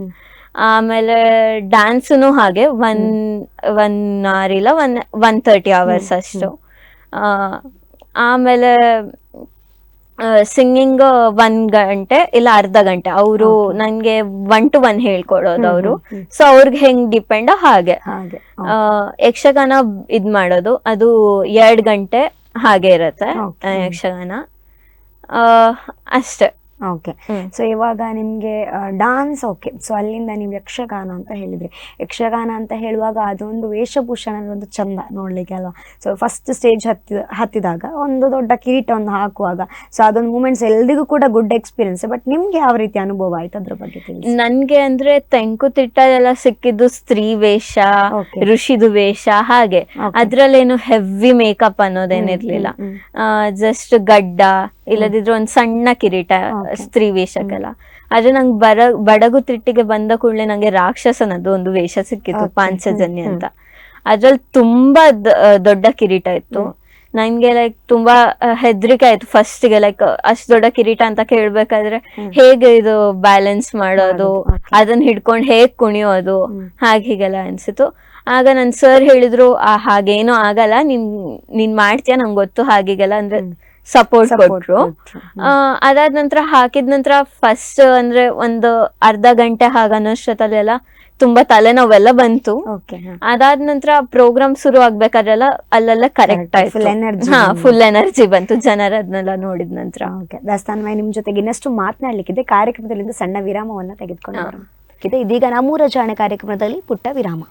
[SPEAKER 2] ಆಮೇಲೆ ಡ್ಯಾನ್ಸ್ನು ಹಾಗೆ ಒನ್ ಒನ್ ಅವರ್ ಇಲ್ಲ ಒನ್ ಒನ್ ತರ್ಟಿ ಅವರ್ಸ್ ಅಷ್ಟು. ಆ, ಆಮೇಲೆ ಸಿಂಗಿಂಗ್ ಒಂದ್ ಗಂಟೆ ಇಲ್ಲ ಅರ್ಧ ಗಂಟೆ. ಅವರು. ನನ್ಗೆ ಒನ್ ಟು ಒನ್ ಹೇಳ್ಕೊಡೋದು ಅವರು. ಸೊ ಅವ್ರಿಗೆ ಹೆಂಗ್ ಡಿಪೆಂಡ್ ಹಾಗೆ. ಯಕ್ಷಗಾನ ಇದ್ ಮಾಡೋದು. ಅದು ಎರಡ್ ಗಂಟೆ ಹಾಗೆ ಇರತ್ತೆ ಯಕ್ಷಗಾನ. ಆ, ಅಷ್ಟೇ.
[SPEAKER 1] ಓಕೆ. ಸೊ ಇವಾಗ ನಿಮಗೆ ಡಾನ್ಸ್ ಓಕೆ ಸೊ ಅಲ್ಲಿಂದ ನೀವು ಯಕ್ಷಗಾನ ಅಂತ ಹೇಳಿದ್ರಿ. ಯಕ್ಷಗಾನ ಅಂತ ಹೇಳುವಾಗ ಅದೊಂದು ವೇಷಭೂಷಣ ಒಂದು ಚಂದ ನೋಡ್ಲಿಕ್ಕೆ ಅಲ್ವಾ? ಸೊ ಫಸ್ಟ್ ಸ್ಟೇಜ್ ಹತ್ತಿ ಹತ್ತಿದಾಗ ಒಂದು ದೊಡ್ಡ ಕಿರೀಟವನ್ನು ಹಾಕುವಾಗ ಸೊ ಅದೊಂದು ಮೂಮೆಂಟ್ಸ್ ಎಲ್ರಿಗೂ ಕೂಡ ಗುಡ್ ಎಕ್ಸ್ಪೀರಿಯನ್ಸ್ ಬಟ್ ನಿಮ್ಗೆ ಯಾವ ರೀತಿ ಅನುಭವ ಆಯ್ತು ಅದ್ರ ಬಗ್ಗೆ ತಿಳಿಸಿ.
[SPEAKER 2] ನನ್ಗೆ ಅಂದ್ರೆ ತೆಂಕುತಿಟ್ಟ ಎಲ್ಲ ಸಿಕ್ಕಿದ್ದು ಸ್ತ್ರೀ ವೇಷ. ಋಷಿದು ವೇಷ ಹಾಗೆ. ಅದ್ರಲ್ಲೇನು ಹೆವಿ ಮೇಕಪ್ ಅನ್ನೋದೇನಿರ್ಲಿಲ್ಲ. ಜಸ್ಟ್ ಗಡ್ಡ ಇಲ್ಲದಿದ್ರೆ ಒಂದ್ ಸಣ್ಣ ಕಿರೀಟ ಸ್ತ್ರೀ ವೇಷಕ್ಕೆಲ್ಲ ಆದ್ರೆ ನಂಗೆ ಬರ ಬಡಗು ತಿಟ್ಟಿಗೆ ಬಂದ ಕೂಡಲೇ ನಂಗೆ ರಾಕ್ಷಸನದ್ದು ಒಂದು ವೇಷ ಸಿಕ್ಕಿತ್ತು. ಪಾಂಚಜನ್ಯ ಅಂತ. ಅದ್ರಲ್ಲಿ ತುಂಬಾ ದೊಡ್ಡ ಕಿರೀಟ ಇತ್ತು.
[SPEAKER 1] ನನ್ಗೆ
[SPEAKER 2] ನಂಗೆ ಲೈಕ್ ತುಂಬಾ ಹೆದರಿಕೆ ಆಯ್ತು ಫಸ್ಟ್ಗೆ ಲೈಕ್ ಅಷ್ಟ್ ದೊಡ್ಡ ಕಿರೀಟ ಅಂತ ಕೇಳ್ಬೇಕಾದ್ರೆ ಹೇಗೆ ಇದು ಬ್ಯಾಲೆನ್ಸ್ ಮಾಡೋದು. ಅದನ್ನ ಹಿಡ್ಕೊಂಡು ಹೇಗ್ ಕುಣಿಯೋದು. ಹಾಗೆ ಹೀಗೆಲ್ಲ ಅನ್ಸಿತು ಆಗ ನನ್ ಸರ್ ಹೇಳಿದ್ರು ಹಾಗೇನು ಆಗಲ್ಲ. ನಿನ್ ನೀನ್ ಮಾಡ್ತೀಯ ನಂಗೆ ಗೊತ್ತು ಹಾಗೀಗೆಲ್ಲ ಅಂದ್ರೆ. ಸಪೋರ್ಟ್ ಕೊಟ್ರು. ಅದಾದ ನಂತರ ಹಾಕಿದ ನಂತರ ಫಸ್ಟ್ ಅಂದ್ರೆ ಒಂದು ಅರ್ಧ ಗಂಟೆ ಹಾಗ ಅನ್ನೋಷ್ಟೊತ್ತಲ್ಲೆಲ್ಲ ತುಂಬಾ ತಲೆನೋವೆಲ್ಲ ಬಂತು. ಅದಾದ ನಂತರ ಪ್ರೋಗ್ರಾಮ್ ಶುರು ಆಗ್ಬೇಕಾದ್ರೆಲ್ಲ ಅಲ್ಲೆಲ್ಲ ಕರೆಕ್ಟ್ ಆಯ್ತು. ಹಾ ಫುಲ್ ಎನರ್ಜಿ ಬಂತು. ಜನರ ಅದನ್ನೆಲ್ಲ ನೋಡಿದ ನಂತರ.
[SPEAKER 1] ಓಕೆ ದಾಸ್ತಾನ್ಮೈ ನಿಮ್ ಜೊತೆಗೆ ಇನ್ನಷ್ಟು ಮಾತನಾಡ್ಲಿಕ್ಕಿದೆ. ಕಾರ್ಯಕ್ರಮದಲ್ಲಿ ಸಣ್ಣ ವಿರಾಮವನ್ನ ತೆಗೆದುಕೊಂಡು ಇದೀಗ ನಮ್ಮೂರ ಜಾಣೆ ಕಾರ್ಯಕ್ರಮದಲ್ಲಿ ಪುಟ್ಟ ವಿರಾಮ.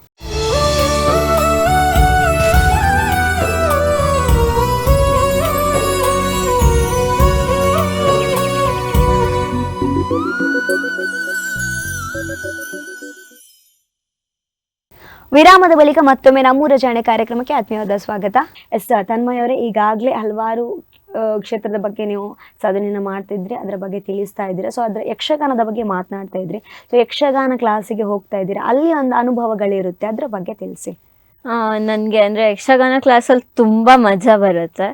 [SPEAKER 1] ವಿರಾಮದ ಬಳಿಕ ಮತ್ತೊಮ್ಮೆ ನಮ್ಮೂರ ಜಾಣೆ ಕಾರ್ಯಕ್ರಮಕ್ಕೆ ಆತ್ಮೀಯವಾದ ಸ್ವಾಗತ. ಎಸ್ ತನ್ಮಯವರೇ ಈಗಾಗಲೇ ಹಲವಾರು ಕ್ಷೇತ್ರದ ಬಗ್ಗೆ ನೀವು ಸಾಧನೆಯನ್ನ ಮಾಡ್ತಿದ್ರಿ ಅದರ ಬಗ್ಗೆ ತಿಳಿಸ್ತಾ ಇದ್ದೀರಾ. ಸೊ ಅದರ ಯಕ್ಷಗಾನದ ಬಗ್ಗೆ ಮಾತನಾಡ್ತಾ ಇದ್ರಿ. ಸೊ ಯಕ್ಷಗಾನ ಕ್ಲಾಸಿಗೆ ಹೋಗ್ತಾ ಇದ್ದೀರಾ. ಅಲ್ಲಿ ಒಂದು ಅನುಭವಗಳಿರುತ್ತೆ, ಅದರ ಬಗ್ಗೆ ತಿಳಿಸಿ.
[SPEAKER 2] ನನ್ಗೆ ಅಂದ್ರೆ ಯಕ್ಷಗಾನ ಕ್ಲಾಸಲ್ಲಿ ತುಂಬಾ ಮಜಾ ಬರುತ್ತೆ.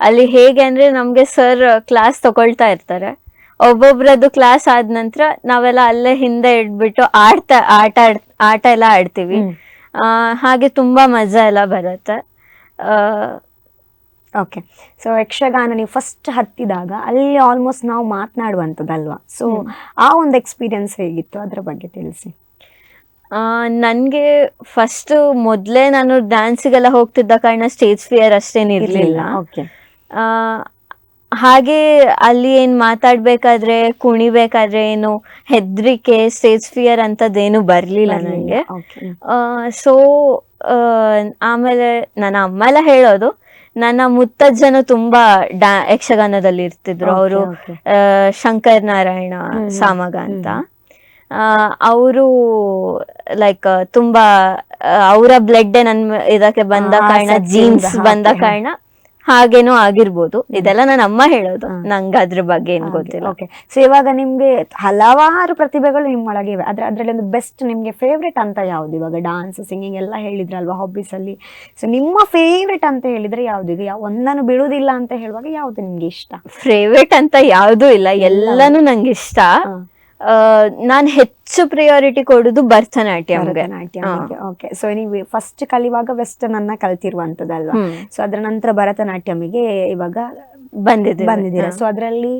[SPEAKER 2] ಅಲ್ಲಿ ಹೇಗೆ ಅಂದ್ರೆ ನಮ್ಗೆ ಸರ್ ಕ್ಲಾಸ್ ತಗೊಳ್ತಾ ಇರ್ತಾರೆ. ಒಬ್ಬೊಬ್ರದ್ದು ಕ್ಲಾಸ್ ಆದ ನಂತರ ನಾವೆಲ್ಲ ಅಲ್ಲೇ ಹಿಂದೆ ಇಟ್ಬಿಟ್ಟು ಆಡ್ತಾ ಆಟ ಆಡ್ ಆಟ ಎಲ್ಲ ಆಡ್ತೀವಿ. ಆ, ಹಾಗೆ ತುಂಬಾ ಮಜಾ ಎಲ್ಲ ಬರುತ್ತೆ. ಆ,
[SPEAKER 1] ಓಕೆ ಸೊ ಯಕ್ಷಗಾನ ನೀವು ಫಸ್ಟ್ ಹತ್ತಿದಾಗ ಅಲ್ಲಿ ಆಲ್ಮೋಸ್ಟ್ ನಾವು ಮಾತನಾಡುವಂಥದ್ದಲ್ವಾ? ಸೊ. ಆ ಒಂದು ಎಕ್ಸ್ಪೀರಿಯನ್ಸ್ ಹೇಗಿತ್ತು? ಅದರ ಬಗ್ಗೆ ತಿಳಿಸಿ.
[SPEAKER 2] ಆ, ನನ್ಗೆ ಫಸ್ಟ್ ಮೊದ್ಲೇ ನಾನು ಡ್ಯಾನ್ಸಿಗೆಲ್ಲ ಹೋಗ್ತಿದ್ದ ಕಾರಣ ಸ್ಟೇಜ್ ಫಿಯರ್ ಅಷ್ಟೇನಿರ್ಲಿಲ್ಲ
[SPEAKER 1] ಓಕೆ
[SPEAKER 2] ಆ, ಹಾಗೆ ಅಲ್ಲಿ ಏನ್ ಮಾತಾಡ್ಬೇಕಾದ್ರೆ ಕುಣಿಬೇಕಾದ್ರೆ ಏನು ಹೆದ್ರಿಕೆ ಸ್ಟೇಜ್ ಫಿಯರ್ ಅಂತದೇನು ಬರ್ಲಿಲ್ಲ ನನಗೆ ಸೊ ಆಮೇಲೆ ನನ್ನ ಅಮ್ಮ ಎಲ್ಲ ಹೇಳೋದು ನನ್ನ ಮುತ್ತಜ್ಜನು ತುಂಬಾ ಡಾ ಯಕ್ಷಗಾನದಲ್ಲಿ ಇರ್ತಿದ್ರು ಅವರು. ಶಂಕರ್ ನಾರಾಯಣ. ಸಾಮಗ ಅಂತ. ಅವರು ಲೈಕ್ ತುಂಬಾ ಅವರ ಬ್ಲಡ್ ನನ್ ಇದಕ್ಕೆ ಬಂದ ಕಾರಣ ಜೀನ್ಸ್ ಬಂದ ಕಾರಣ ಹಾಗೇನೋ ಆಗಿರ್ಬೋದು. ಇದೆಲ್ಲ ನಾನು ಅಮ್ಮ ಹೇಳೋದು. ನಂಗೆ ಅದ್ರ ಬಗ್ಗೆ ಏನ್ ಗೊತ್ತಿಲ್ಲ.
[SPEAKER 1] ಓಕೆ ಸೊ ಇವಾಗ ನಿಮ್ಗೆ ಹಲವಾರು ಪ್ರತಿಭೆಗಳು ನಿಮ್ಮೊಳಗೆ ಇವೆ. ಅದ್ರ ಅದರಲ್ಲಿ ಒಂದು ಬೆಸ್ಟ್ ನಿಮ್ಗೆ ಫೇವ್ರೇಟ್ ಅಂತ ಯಾವ್ದು? ಇವಾಗ ಡಾನ್ಸ್ ಸಿಂಗಿಂಗ್ ಎಲ್ಲ ಹೇಳಿದ್ರಲ್ವಾ ಹಾಬೀಸ್ ಅಲ್ಲಿ. ಸೊ ನಿಮ್ಮ ಫೇವ್ರೇಟ್ ಅಂತ ಹೇಳಿದ್ರೆ ಯಾವ್ದು? ಈಗ ಯಾವ ಒಂದನ್ನು ಬಿಡುವುದಿಲ್ಲ ಅಂತ ಹೇಳುವಾಗ ಯಾವ್ದು ನಿಮ್ಗೆ ಇಷ್ಟ?
[SPEAKER 2] ಫೇವ್ರೇಟ್ ಅಂತ ಯಾವ್ದೂ ಇಲ್ಲ. ಎಲ್ಲಾನು ನಂಗೆ ಇಷ್ಟ.
[SPEAKER 1] ನಾನು
[SPEAKER 2] ನಾನ್ ಹೆಚ್ಚು ಪ್ರಿಯಾರಿಟಿ ಕೊಡುದು ಭರತನಾಟ್ಯಂಗೆ.
[SPEAKER 1] ಭರತನಾಟ್ಯಂಗೆ. ಓಕೆ ಸೊ ನೀವು ಫಸ್ಟ್ ಕಲಿವಾಗ ವೆಸ್ಟರ್ನ್ ಅನ್ನ ಕಲ್ತಿರುವಂತದಲ್ವಾ. ಸೊ ಅದರ ನಂತರ ಭರತನಾಟ್ಯಮಿಗೆ ಇವಾಗ
[SPEAKER 2] ಬಂದಿದೆ
[SPEAKER 1] ಬಂದಿದ್ದೀರಾ. ಸೊ ಅದರಲ್ಲಿ